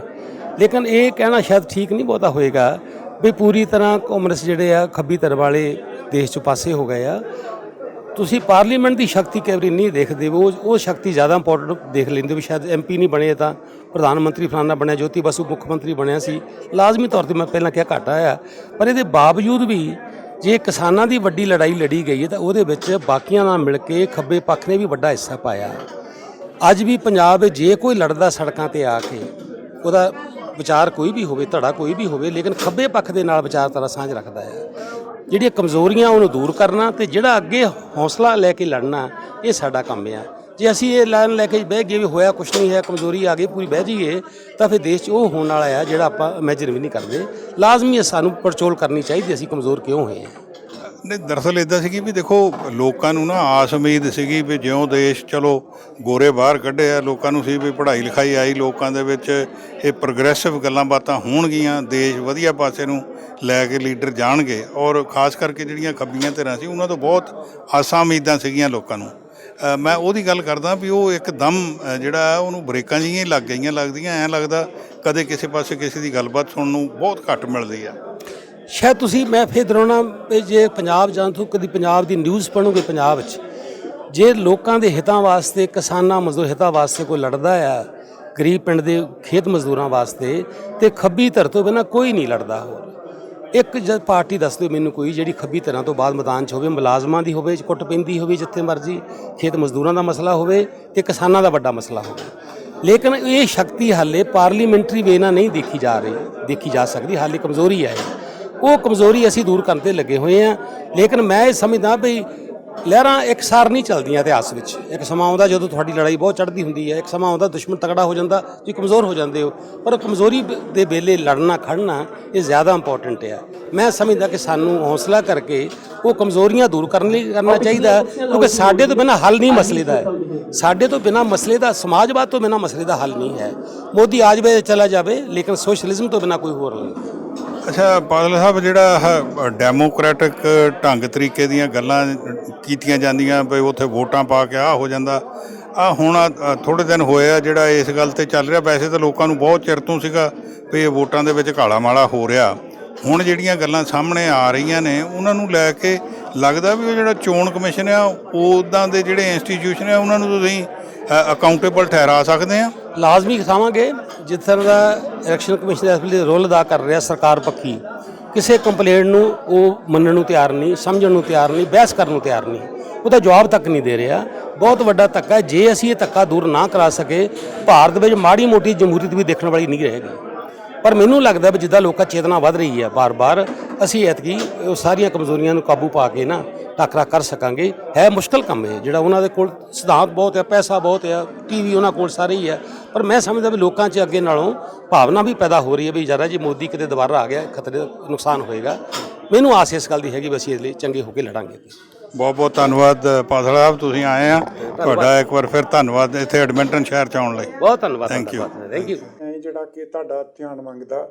Speaker 1: ਲੇਕਿਨ ਇਹ ਕਹਿਣਾ ਸ਼ਾਇਦ ਠੀਕ ਨਹੀਂ ਬਹੁਤਾ ਹੋਏਗਾ ਵੀ ਪੂਰੀ ਤਰ੍ਹਾਂ ਕਾਂਗਰਸ ਜਿਹੜੇ ਆ, ਖੱਬੀ ਧਰ ਵਾਲੇ ਦੇਸ਼ 'ਚ ਪਾਸੇ ਹੋ ਗਏ ਆ। ਤੁਸੀਂ ਪਾਰਲੀਮੈਂਟ ਦੀ ਸ਼ਕਤੀ ਕਈ ਵਾਰੀ ਨਹੀਂ ਦੇਖਦੇ, ਉਹ ਉਹ ਸ਼ਕਤੀ ਜ਼ਿਆਦਾ ਇੰਪੋਰਟੈਂਟ ਦੇਖ ਲੈਂਦੇ ਹੋ ਵੀ ਸ਼ਾਇਦ ਐਮਪੀ ਨਹੀਂ ਬਣੇ ਤਾਂ ਪ੍ਰਧਾਨ ਮੰਤਰੀ ਫਲਾਨਾ ਬਣਿਆ, ਜੋਤੀ ਬਸੂ ਮੁੱਖ ਮੰਤਰੀ ਬਣਿਆ ਸੀ। ਲਾਜ਼ਮੀ ਤੌਰ ਤੇ ਮੈਂ ਪਹਿਲਾਂ ਕਿਹਾ ਘਾਟਾ ਆਇਆ ਪਰ ਇਹਦੇ ਬਾਵਜੂਦ ਵੀ ਜੇ ਕਿਸਾਨਾਂ ਦੀ ਵੱਡੀ ਲੜਾਈ ਲੜੀ ਗਈ ਹੈ ਤਾਂ ਉਹਦੇ ਵਿੱਚ ਬਾਕੀਆਂ ਨਾਲ ਮਿਲ ਕੇ ਖੱਬੇ ਪੱਖ ਨੇ ਵੀ ਵੱਡਾ ਹਿੱਸਾ ਪਾਇਆ। ਅੱਜ ਵੀ ਪੰਜਾਬ ਜੇ ਕੋਈ ਲੜਦਾ ਸੜਕਾਂ ਤੇ ਆ ਕੇ, ਉਹਦਾ ਵਿਚਾਰ ਕੋਈ ਵੀ ਹੋਵੇ, ਧੜਾ ਕੋਈ ਵੀ ਹੋਵੇ, ਲੇਕਿਨ ਖੱਬੇ ਪੱਖ ਦੇ ਨਾਲ ਵਿਚਾਰਧਾਰਾ ਸਾਂਝ ਰੱਖਦਾ ਹੈ। ਜਿਹੜੀਆਂ ਕਮਜ਼ੋਰੀਆਂ ਉਹਨੂੰ ਦੂਰ ਕਰਨਾ ਤੇ ਜਿਹੜਾ ਅੱਗੇ ਹੌਸਲਾ ਲੈ ਕੇ ਲੜਨਾ, ਇਹ ਸਾਡਾ ਕੰਮ ਆ। ਜੇ ਅਸੀਂ ਇਹ ਲਾਈਨ ਲੈ ਕੇ ਬਹਿ ਗਏ ਵੀ ਹੋਇਆ ਕੁਛ ਨਹੀਂ ਹੈ, ਕਮਜ਼ੋਰੀ ਆ ਗਈ, ਪੂਰੀ ਬਹਿ ਜਾਈਏ, ਤਾਂ ਫਿਰ ਦੇਸ਼ 'ਚ ਉਹ ਹੋਣ ਵਾਲਾ ਆ ਜਿਹੜਾ ਆਪਾਂ ਇਮੇਜਿਨ ਵੀ ਨਹੀਂ ਕਰਦੇ। ਲਾਜ਼ਮੀ ਹੈ ਸਾਨੂੰ ਪੜਚੋਲ ਕਰਨੀ ਚਾਹੀਦੀ ਅਸੀਂ ਕਮਜ਼ੋਰ ਕਿਉਂ ਹੋਏ ਹਾਂ?
Speaker 2: ਨਹੀਂ, ਦਰਅਸਲ ਇਦਾਂ ਸੀਗੀ ਵੀ ਦੇਖੋ, ਲੋਕਾਂ ਨੂੰ ਨਾ ਆਸ ਉਮੀਦ ਸੀਗੀ ਵੀ ਜਿਉਂ ਦੇਸ਼ ਚਲੋ ਗੋਰੇ ਬਾਹਰ ਕੱਢੇ ਆ, ਲੋਕਾਂ ਨੂੰ ਸੀ ਵੀ ਪੜ੍ਹਾਈ ਲਿਖਾਈ ਆਈ, ਲੋਕਾਂ ਦੇ ਵਿੱਚ ਇਹ ਪ੍ਰੋਗਰੈਸਿਵ ਗੱਲਾਂ ਬਾਤਾਂ ਹੋਣਗੀਆਂ, ਦੇਸ਼ ਵਧੀਆ ਪਾਸੇ ਨੂੰ ਲੈ ਕੇ ਲੀਡਰ ਜਾਣਗੇ। ਔਰ ਖਾਸ ਕਰਕੇ ਜਿਹੜੀਆਂ ਖੱਬੀਆਂ ਧਿਰਾਂ ਸੀ, ਉਹਨਾਂ ਤੋਂ ਬਹੁਤ ਆਸਾਂ ਉਮੀਦਾਂ ਸੀਗੀਆਂ ਲੋਕਾਂ ਨੂੰ। ਮੈਂ ਉਹਦੀ ਗੱਲ ਕਰਦਾ ਵੀ ਉਹ ਇੱਕਦਮ ਅ, ਜਿਹੜਾ ਉਹਨੂੰ ਬ੍ਰੇਕਾਂ ਜਿਹੀਆਂ ਲੱਗ ਗਈਆਂ ਲੱਗਦੀਆਂ ਐਂ ਲੱਗਦਾ ਕਦੇ ਕਿਸੇ ਪਾਸੇ ਕਿਸੇ ਦੀ ਗੱਲਬਾਤ ਸੁਣਨ ਨੂੰ ਬਹੁਤ ਘੱਟ ਮਿਲਦੀ ਆ।
Speaker 1: ਸ਼ਾਇਦ ਤੁਸੀਂ ਮੈਂ ਫੇਰ ਦਰਾਉਣਾ ਵੀ ਜੇ ਪੰਜਾਬ ਜਾਂ ਤੋਂ ਕਦੀ ਪੰਜਾਬ ਦੀ ਨਿਊਜ਼ ਪੜ੍ਹੋਗੇ ਪੰਜਾਬ 'ਚ ਜੇ ਲੋਕਾਂ ਦੇ ਹਿੱਤਾਂ ਵਾਸਤੇ ਕਿਸਾਨਾਂ ਮਜ਼ਦੂਰ ਹਿੱਤਾਂ ਵਾਸਤੇ ਕੋਈ ਲੜਦਾ ਆ ਗਰੀਬ ਪਿੰਡ ਦੇ ਖੇਤ ਮਜ਼ਦੂਰਾਂ ਵਾਸਤੇ ਤੇ ਖੱਬੀ ਧਰ ਤੋਂ ਬਿਨਾਂ ਕੋਈ ਨਹੀਂ ਲੜਦਾ ਹੋਰ। ਇੱਕ ਜਦ ਪਾਰਟੀ ਦੱਸ ਦਿਓ ਮੈਨੂੰ ਕੋਈ, ਜਿਹੜੀ ਖੱਬੀ ਤਰ੍ਹਾਂ ਤੋਂ ਬਾਅਦ ਮੈਦਾਨ 'ਚ ਹੋਵੇ, ਮੁਲਾਜ਼ਮਾਂ ਦੀ ਹੋਵੇ, ਕੁੱਟ ਪੈਂਦੀ ਹੋਵੇ ਜਿੱਥੇ ਮਰਜ਼ੀ, ਖੇਤ ਮਜ਼ਦੂਰਾਂ ਦਾ ਮਸਲਾ ਹੋਵੇ ਤੇ ਕਿਸਾਨਾਂ ਦਾ ਵੱਡਾ ਮਸਲਾ ਹੋਵੇ। ਲੇਕਿਨ ਇਹ ਸ਼ਕਤੀ ਹਾਲੇ ਪਾਰਲੀਮੈਂਟਰੀ ਵੇ ਨਾਲ ਨਹੀਂ ਦੇਖੀ ਜਾ ਰਹੀ, ਦੇਖੀ ਜਾ ਸਕਦੀ, ਹਾਲੇ ਕਮਜ਼ੋਰੀ ਹੈ ਉਹ ਕਮਜ਼ੋਰੀ ਅਸੀਂ ਦੂਰ ਕਰਨ ਤੇ ਲੱਗੇ ਹੋਏ ਆ ਲੇਕਿਨ ਮੈਂ ਇਹ ਸਮਝਦਾ ਵੀ ਲਹਿਰਾਂ ਇੱਕਸਾਰ ਨਹੀਂ ਚੱਲਦੀਆਂ ਇਤਿਹਾਸ ਵਿੱਚ। ਇੱਕ ਸਮਾਂ ਆਉਂਦਾ ਜਦੋਂ ਤੁਹਾਡੀ ਲੜਾਈ ਬਹੁਤ ਚੜ੍ਹਦੀ ਹੁੰਦੀ ਹੈ ਇੱਕ ਸਮਾਂ ਆਉਂਦਾ ਦੁਸ਼ਮਣ ਤਕੜਾ ਹੋ ਜਾਂਦਾ ਤੁਸੀਂ ਕਮਜ਼ੋਰ ਹੋ ਜਾਂਦੇ ਹੋ। ਪਰ ਕਮਜ਼ੋਰੀ ਦੇ ਵੇਲੇ ਲੜਨਾ ਖੜਨਾ ਇਹ ਜ਼ਿਆਦਾ ਇੰਪੋਰਟੈਂਟ ਹੈ। ਮੈਂ ਸਮਝਦਾ ਕਿ ਸਾਨੂੰ ਹੌਸਲਾ ਕਰਕੇ ਉਹ ਕਮਜ਼ੋਰੀਆਂ ਦੂਰ ਕਰਨ ਲਈ ਕਰਨਾ ਚਾਹੀਦਾ ਕਿਉਂਕਿ ਸਾਡੇ ਤੋਂ ਬਿਨਾਂ ਹੱਲ ਨਹੀਂ ਮਸਲੇ ਦਾ ਹੈ। ਸਾਡੇ ਤੋਂ ਬਿਨਾਂ ਮਸਲੇ ਦਾ ਸਮਾਜਵਾਦ ਤੋਂ ਬਿਨਾਂ ਮਸਲੇ ਦਾ ਹੱਲ ਨਹੀਂ ਹੈ। ਮੋਦੀ ਆ ਜਾਵੇ ਚਲਾ ਜਾਵੇ ਲੇਕਿਨ ਸੋਸ਼ਲਿਜ਼ਮ ਤੋਂ ਬਿਨਾਂ ਕੋਈ ਹੋਰ ਨਹੀਂ।
Speaker 2: ਅੱਛਾ ਬਾਦਲ ਸਾਹਿਬ, ਜਿਹੜਾ ਆਹ ਡੈਮੋਕ੍ਰੈਟਿਕ ਢੰਗ ਤਰੀਕੇ ਦੀਆਂ ਗੱਲਾਂ ਕੀਤੀਆਂ ਜਾਂਦੀਆਂ ਵੀ ਉੱਥੇ ਵੋਟਾਂ ਪਾ ਕੇ ਆ ਹੋ ਜਾਂਦਾ। ਆ ਹੁਣ ਆਹ ਥੋੜੇ ਦਿਨ ਹੋਏ ਆ, ਜਿਹੜਾ ਇਸ ਗੱਲ ਤੇ ਚੱਲ ਰਿਹਾ। ਵੈਸੇ ਤਾਂ ਲੋਕਾਂ ਨੂੰ ਬਹੁਤ ਚਿਰ ਤੋਂ ਸੀਗਾ ਵੀ ਇਹ ਵੋਟਾਂ ਦੇ ਵਿੱਚ ਕਾਲਾ ਮਾਲਾ ਹੋ ਰਿਹਾ। ਹੁਣ ਜਿਹੜੀਆਂ ਗੱਲਾਂ ਸਾਹਮਣੇ ਆ ਰਹੀਆਂ ਨੇ, ਉਹਨਾਂ ਨੂੰ ਲੈ ਕੇ ਲੱਗਦਾ ਵੀ ਉਹ ਜਿਹੜਾ ਚੋਣ ਕਮਿਸ਼ਨ ਆ ਉਦਾਂ ਦੇ ਜਿਹੜੇ ਇੰਸਟੀਟਿਊਸ਼ਨ ਆ, ਉਹਨਾਂ ਨੂੰ ਤੁਸੀਂ ਅਕਾਊਂਟੇਬਲ ਠਹਿਰਾ ਸਕਦੇ ਆ
Speaker 1: ਲਾਜ਼ਮੀ ਖਾਵਾਂਗੇ ਜਿਸ ਤਰ੍ਹਾਂ ਦਾ ਇਲੈਕਸ਼ਨ ਕਮਿਸ਼ਨ ਇਸ ਵੇਲੇ ਰੋਲ ਅਦਾ ਕਰ ਰਿਹਾ ਸਰਕਾਰ ਪੱਖੀ। ਕਿਸੇ ਕੰਪਲੇਂਟ ਨੂੰ ਉਹ ਮੰਨਣ ਨੂੰ ਤਿਆਰ ਨਹੀਂ, ਸਮਝਣ ਨੂੰ ਤਿਆਰ ਨਹੀਂ, ਬਹਿਸ ਕਰਨ ਨੂੰ ਤਿਆਰ ਨਹੀਂ। ਉਹਦਾ ਜਵਾਬ ਤੱਕ ਨਹੀਂ ਦੇ ਰਿਹਾ। ਬਹੁਤ ਵੱਡਾ ਧੱਕਾ ਜੇ ਅਸੀਂ ਇਹ ਧੱਕਾ ਦੂਰ ਨਾ ਕਰਾ ਸਕੇ, ਭਾਰਤ ਵਿੱਚ ਮਾੜੀ ਮੋਟੀ ਜਮਹੂਰੀਅਤ ਵੀ ਦੇਖਣ ਵਾਲੀ ਨਹੀਂ ਰਹੇਗੀ। ਪਰ ਮੈਨੂੰ ਲੱਗਦਾ ਵੀ ਜਿੱਦਾਂ ਲੋਕਾਂ ਚੇਤਨਾ ਵੱਧ ਰਹੀ ਹੈ ਬਾਰ-ਬਾਰ, ਅਸੀਂ ਐਤਕੀ ਉਹ ਸਾਰੀਆਂ ਕਮਜ਼ੋਰੀਆਂ ਨੂੰ ਕਾਬੂ ਪਾ ਕੇ ਨਾ ਟਾਕਰਾ ਕਰ ਸਕਾਂਗੇ। ਹੈ ਮੁਸ਼ਕਲ ਕੰਮ ਹੈ ਜਿਹੜਾ ਉਹਨਾਂ ਦੇ ਕੋਲ ਸਿਧਾਂਤ ਬਹੁਤ ਹੈ ਪੈਸਾ ਬਹੁਤ ਹੈ ਟੀਵੀ ਉਹਨਾਂ ਕੋਲ ਸਾਰੇ ਹੀ ਹੈ ਪਰ ਮੈਂ ਸਮਝਦਾ ਵੀ ਲੋਕਾਂ 'ਚ ਅੱਗੇ ਨਾਲੋਂ ਭਾਵਨਾ ਵੀ ਪੈਦਾ ਹੋ ਰਹੀ ਹੈ ਵੀ ਜਰਾ ਜੀ ਮੋਦੀ ਕਿਤੇ ਦੁਬਾਰਾ ਆ ਗਿਆ ਖਤਰੇ ਦਾ ਨੁਕਸਾਨ ਹੋਏਗਾ। ਮੈਨੂੰ ਆਸ ਇਸ ਗੱਲ ਦੀ ਹੈਗੀ ਵੀ ਅਸੀਂ ਇਸ ਲਈ ਚੰਗੇ ਹੋ ਕੇ ਲੜਾਂਗੇ
Speaker 2: ਬਹੁਤ ਬਹੁਤ ਧੰਨਵਾਦ ਪਾਸਲ ਸਾਹਿਬ ਤੁਸੀਂ ਆਏ ਆ। ਤੁਹਾਡਾ ਇੱਕ ਵਾਰ ਫਿਰ ਧੰਨਵਾਦ ਇੱਥੇ ਐਡਮਿੰਟਨ ਸ਼ਹਿਰ ਚ ਆਉਣ ਲਈ।
Speaker 1: ਬਹੁਤ ਧੰਨਵਾਦ. ਥੈਂਕ ਯੂ
Speaker 3: ਜਿਹੜਾ ਕਿ ਤੁਹਾਡਾ ਧਿਆਨ ਮੰਗਦਾ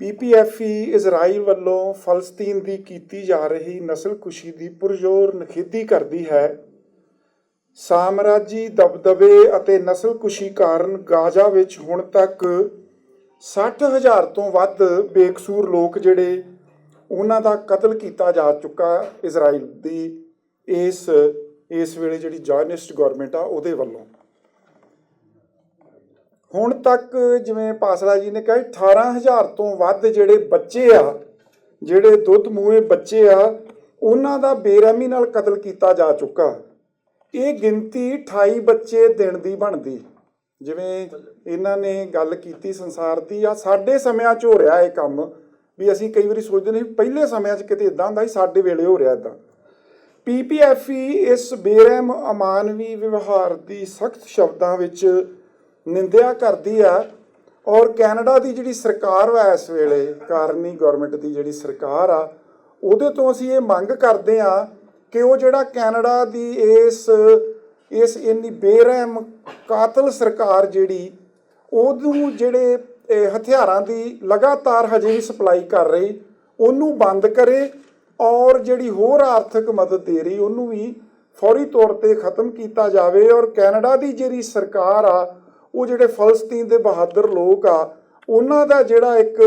Speaker 3: ਪੀਪੀਐਫਈ ਇਜ਼ਰਾਈਲ ਵੱਲੋਂ ਫਲਸਤੀਨ ਦੀ ਕੀਤੀ ਜਾ ਰਹੀ ਨਸਲਕੁਸ਼ੀ ਦੀ ਪੁਰਜ਼ੋਰ ਨਖੇਦੀ ਕਰਦੀ ਹੈ। ਸਾਮਰਾਜੀ ਦਬਦਬੇ ਅਤੇ ਨਸਲਕੁਸ਼ੀ ਕਾਰਨ ਗਾਜ਼ਾ ਵਿੱਚ ਹੁਣ ਤੱਕ 60000 ਤੋਂ ਵੱਧ ਬੇਕਸੂਰ ਲੋਕ ਜਿਹੜੇ ਉਹਨਾਂ ਦਾ ਕਤਲ ਕੀਤਾ ਜਾ ਚੁੱਕਾ ਇਜ਼ਰਾਈਲ ਦੀ ਇਸ ਇਸ ਵੇਲੇ ਜਿਹੜੀ ਜਾਇਨਿਸਟ ਗਵਰਨਮੈਂਟ ਆ ਉਹਦੇ ਵੱਲੋਂ। ਹੁਣ ਤੱਕ ਜਿਵੇਂ ਪਾਸਲਾ ਜੀ ਨੇ ਕਿਹਾ 18000 ਤੋਂ ਵੱਧ ਜਿਹੜੇ ਬੱਚੇ ਆ, ਜਿਹੜੇ ਦੁੱਧ ਮੂਹੇ ਬੱਚੇ ਆ, ਉਹਨਾਂ ਦਾ ਬੇਰਹਿਮੀ ਨਾਲ ਕਤਲ ਕੀਤਾ ਜਾ ਚੁੱਕਾ। ਇਹ ਗਿਣਤੀ 28 ਬੱਚੇ ਦਿਨ ਦੀ ਬਣਦੀ। ਜਿਵੇਂ ਇਹਨਾਂ ਨੇ ਗੱਲ ਕੀਤੀ ਸੰਸਾਰ ਦੀ, ਆ ਸਾਡੇ ਸਮਿਆਂ 'ਚ ਹੋ ਰਿਹਾ ਇਹ ਕੰਮ, ਵੀ ਅਸੀਂ ਕਈ ਵਾਰੀ ਸੋਚਦੇ ਨੇ ਪਹਿਲੇ ਸਮਿਆਂ 'ਚ ਕਿਤੇ ਇਦਾਂ ਹੁੰਦਾ ਸੀ, ਸਾਡੇ ਵੇਲੇ ਹੋ ਰਿਹਾ ਇਦਾਂ ਪੀਪੀਐਫਈ ਇਸ ਬੇਰਹਿਮ, ਅਮਾਨਵੀ ਵਿਵਹਾਰ ਦੀ ਸਖਤ ਸ਼ਬਦਾਂ ਵਿੱਚ ਨਿੰਦਿਆ ਕਰਦੀ ਆ। ਔਰ ਕੈਨੇਡਾ ਦੀ ਜਿਹੜੀ ਸਰਕਾਰ ਵਾ ਇਸ ਵੇਲੇ, ਕਾਰਨੀ ਗਵਰਨਮੈਂਟ ਦੀ ਜਿਹੜੀ ਸਰਕਾਰ ਆ, ਉਹਦੇ ਤੋਂ ਅਸੀਂ ਇਹ ਮੰਗ ਕਰਦੇ ਆ ਕਿ ਉਹ ਜਿਹੜਾ ਕੈਨੇਡਾ ਦੀ ਇਸ ਇਸ ਇੰਨੀ ਬੇਰਹਿਮ ਕਾਤਲ ਸਰਕਾਰ ਜਿਹੜੀ, ਉਹਨੂੰ ਜਿਹੜੇ ਹਥਿਆਰਾਂ ਦੀ ਲਗਾਤਾਰ ਹਜੇ ਵੀ ਸਪਲਾਈ ਕਰ ਰਹੀ, ਉਹਨੂੰ ਬੰਦ ਕਰੇ ਔਰ ਜਿਹੜੀ ਹੋਰ ਆਰਥਿਕ ਮਦਦ ਦੇ ਰਹੀ, ਉਹਨੂੰ ਵੀ ਫੌਰੀ ਤੌਰ ਤੇ ਖਤਮ ਕੀਤਾ ਜਾਵੇ। ਔਰ ਕੈਨੇਡਾ ਦੀ ਜਿਹੜੀ ਸਰਕਾਰ ਆ ਉਹ ਜਿਹੜੇ ਫਲਸਤੀਨ ਦੇ ਬਹਾਦਰ ਲੋਕ ਆ, ਉਹਨਾਂ ਦਾ ਜਿਹੜਾ ਇੱਕ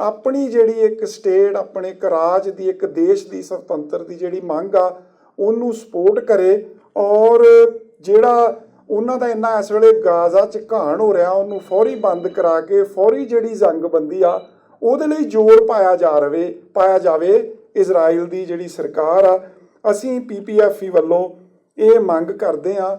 Speaker 3: ਆਪਣੀ ਜਿਹੜੀ ਇੱਕ ਸਟੇਟ, ਆਪਣੇ ਇੱਕ ਰਾਜ ਦੀ, ਇੱਕ ਦੇਸ਼ ਦੀ ਸੁਤੰਤਰ ਦੀ ਜਿਹੜੀ ਮੰਗ ਆ, ਉਹਨੂੰ ਸਪੋਰਟ ਕਰੇ ਔਰ ਜਿਹੜਾ ਉਹਨਾਂ ਦਾ ਇੰਨਾ ਇਸ ਵੇਲੇ ਗਾਜ਼ਾ ਚ ਘਾਣ ਹੋ ਰਿਹਾ, ਉਹਨੂੰ ਫੌਰੀ ਬੰਦ ਕਰਾ ਕੇ, ਫੌਰੀ ਜਿਹੜੀ ਜੰਗਬੰਦੀ ਆ, ਉਹਦੇ ਲਈ ਜ਼ੋਰ ਪਾਇਆ ਜਾ ਰਵੇ, ਪਾਇਆ ਜਾਵੇ ਇਜ਼ਰਾਈਲ ਦੀ ਜਿਹੜੀ ਸਰਕਾਰ ਆ, ਅਸੀਂ ਪੀਪੀਐਫਈ ਵੱਲੋਂ ਇਹ ਮੰਗ ਕਰਦੇ ਆ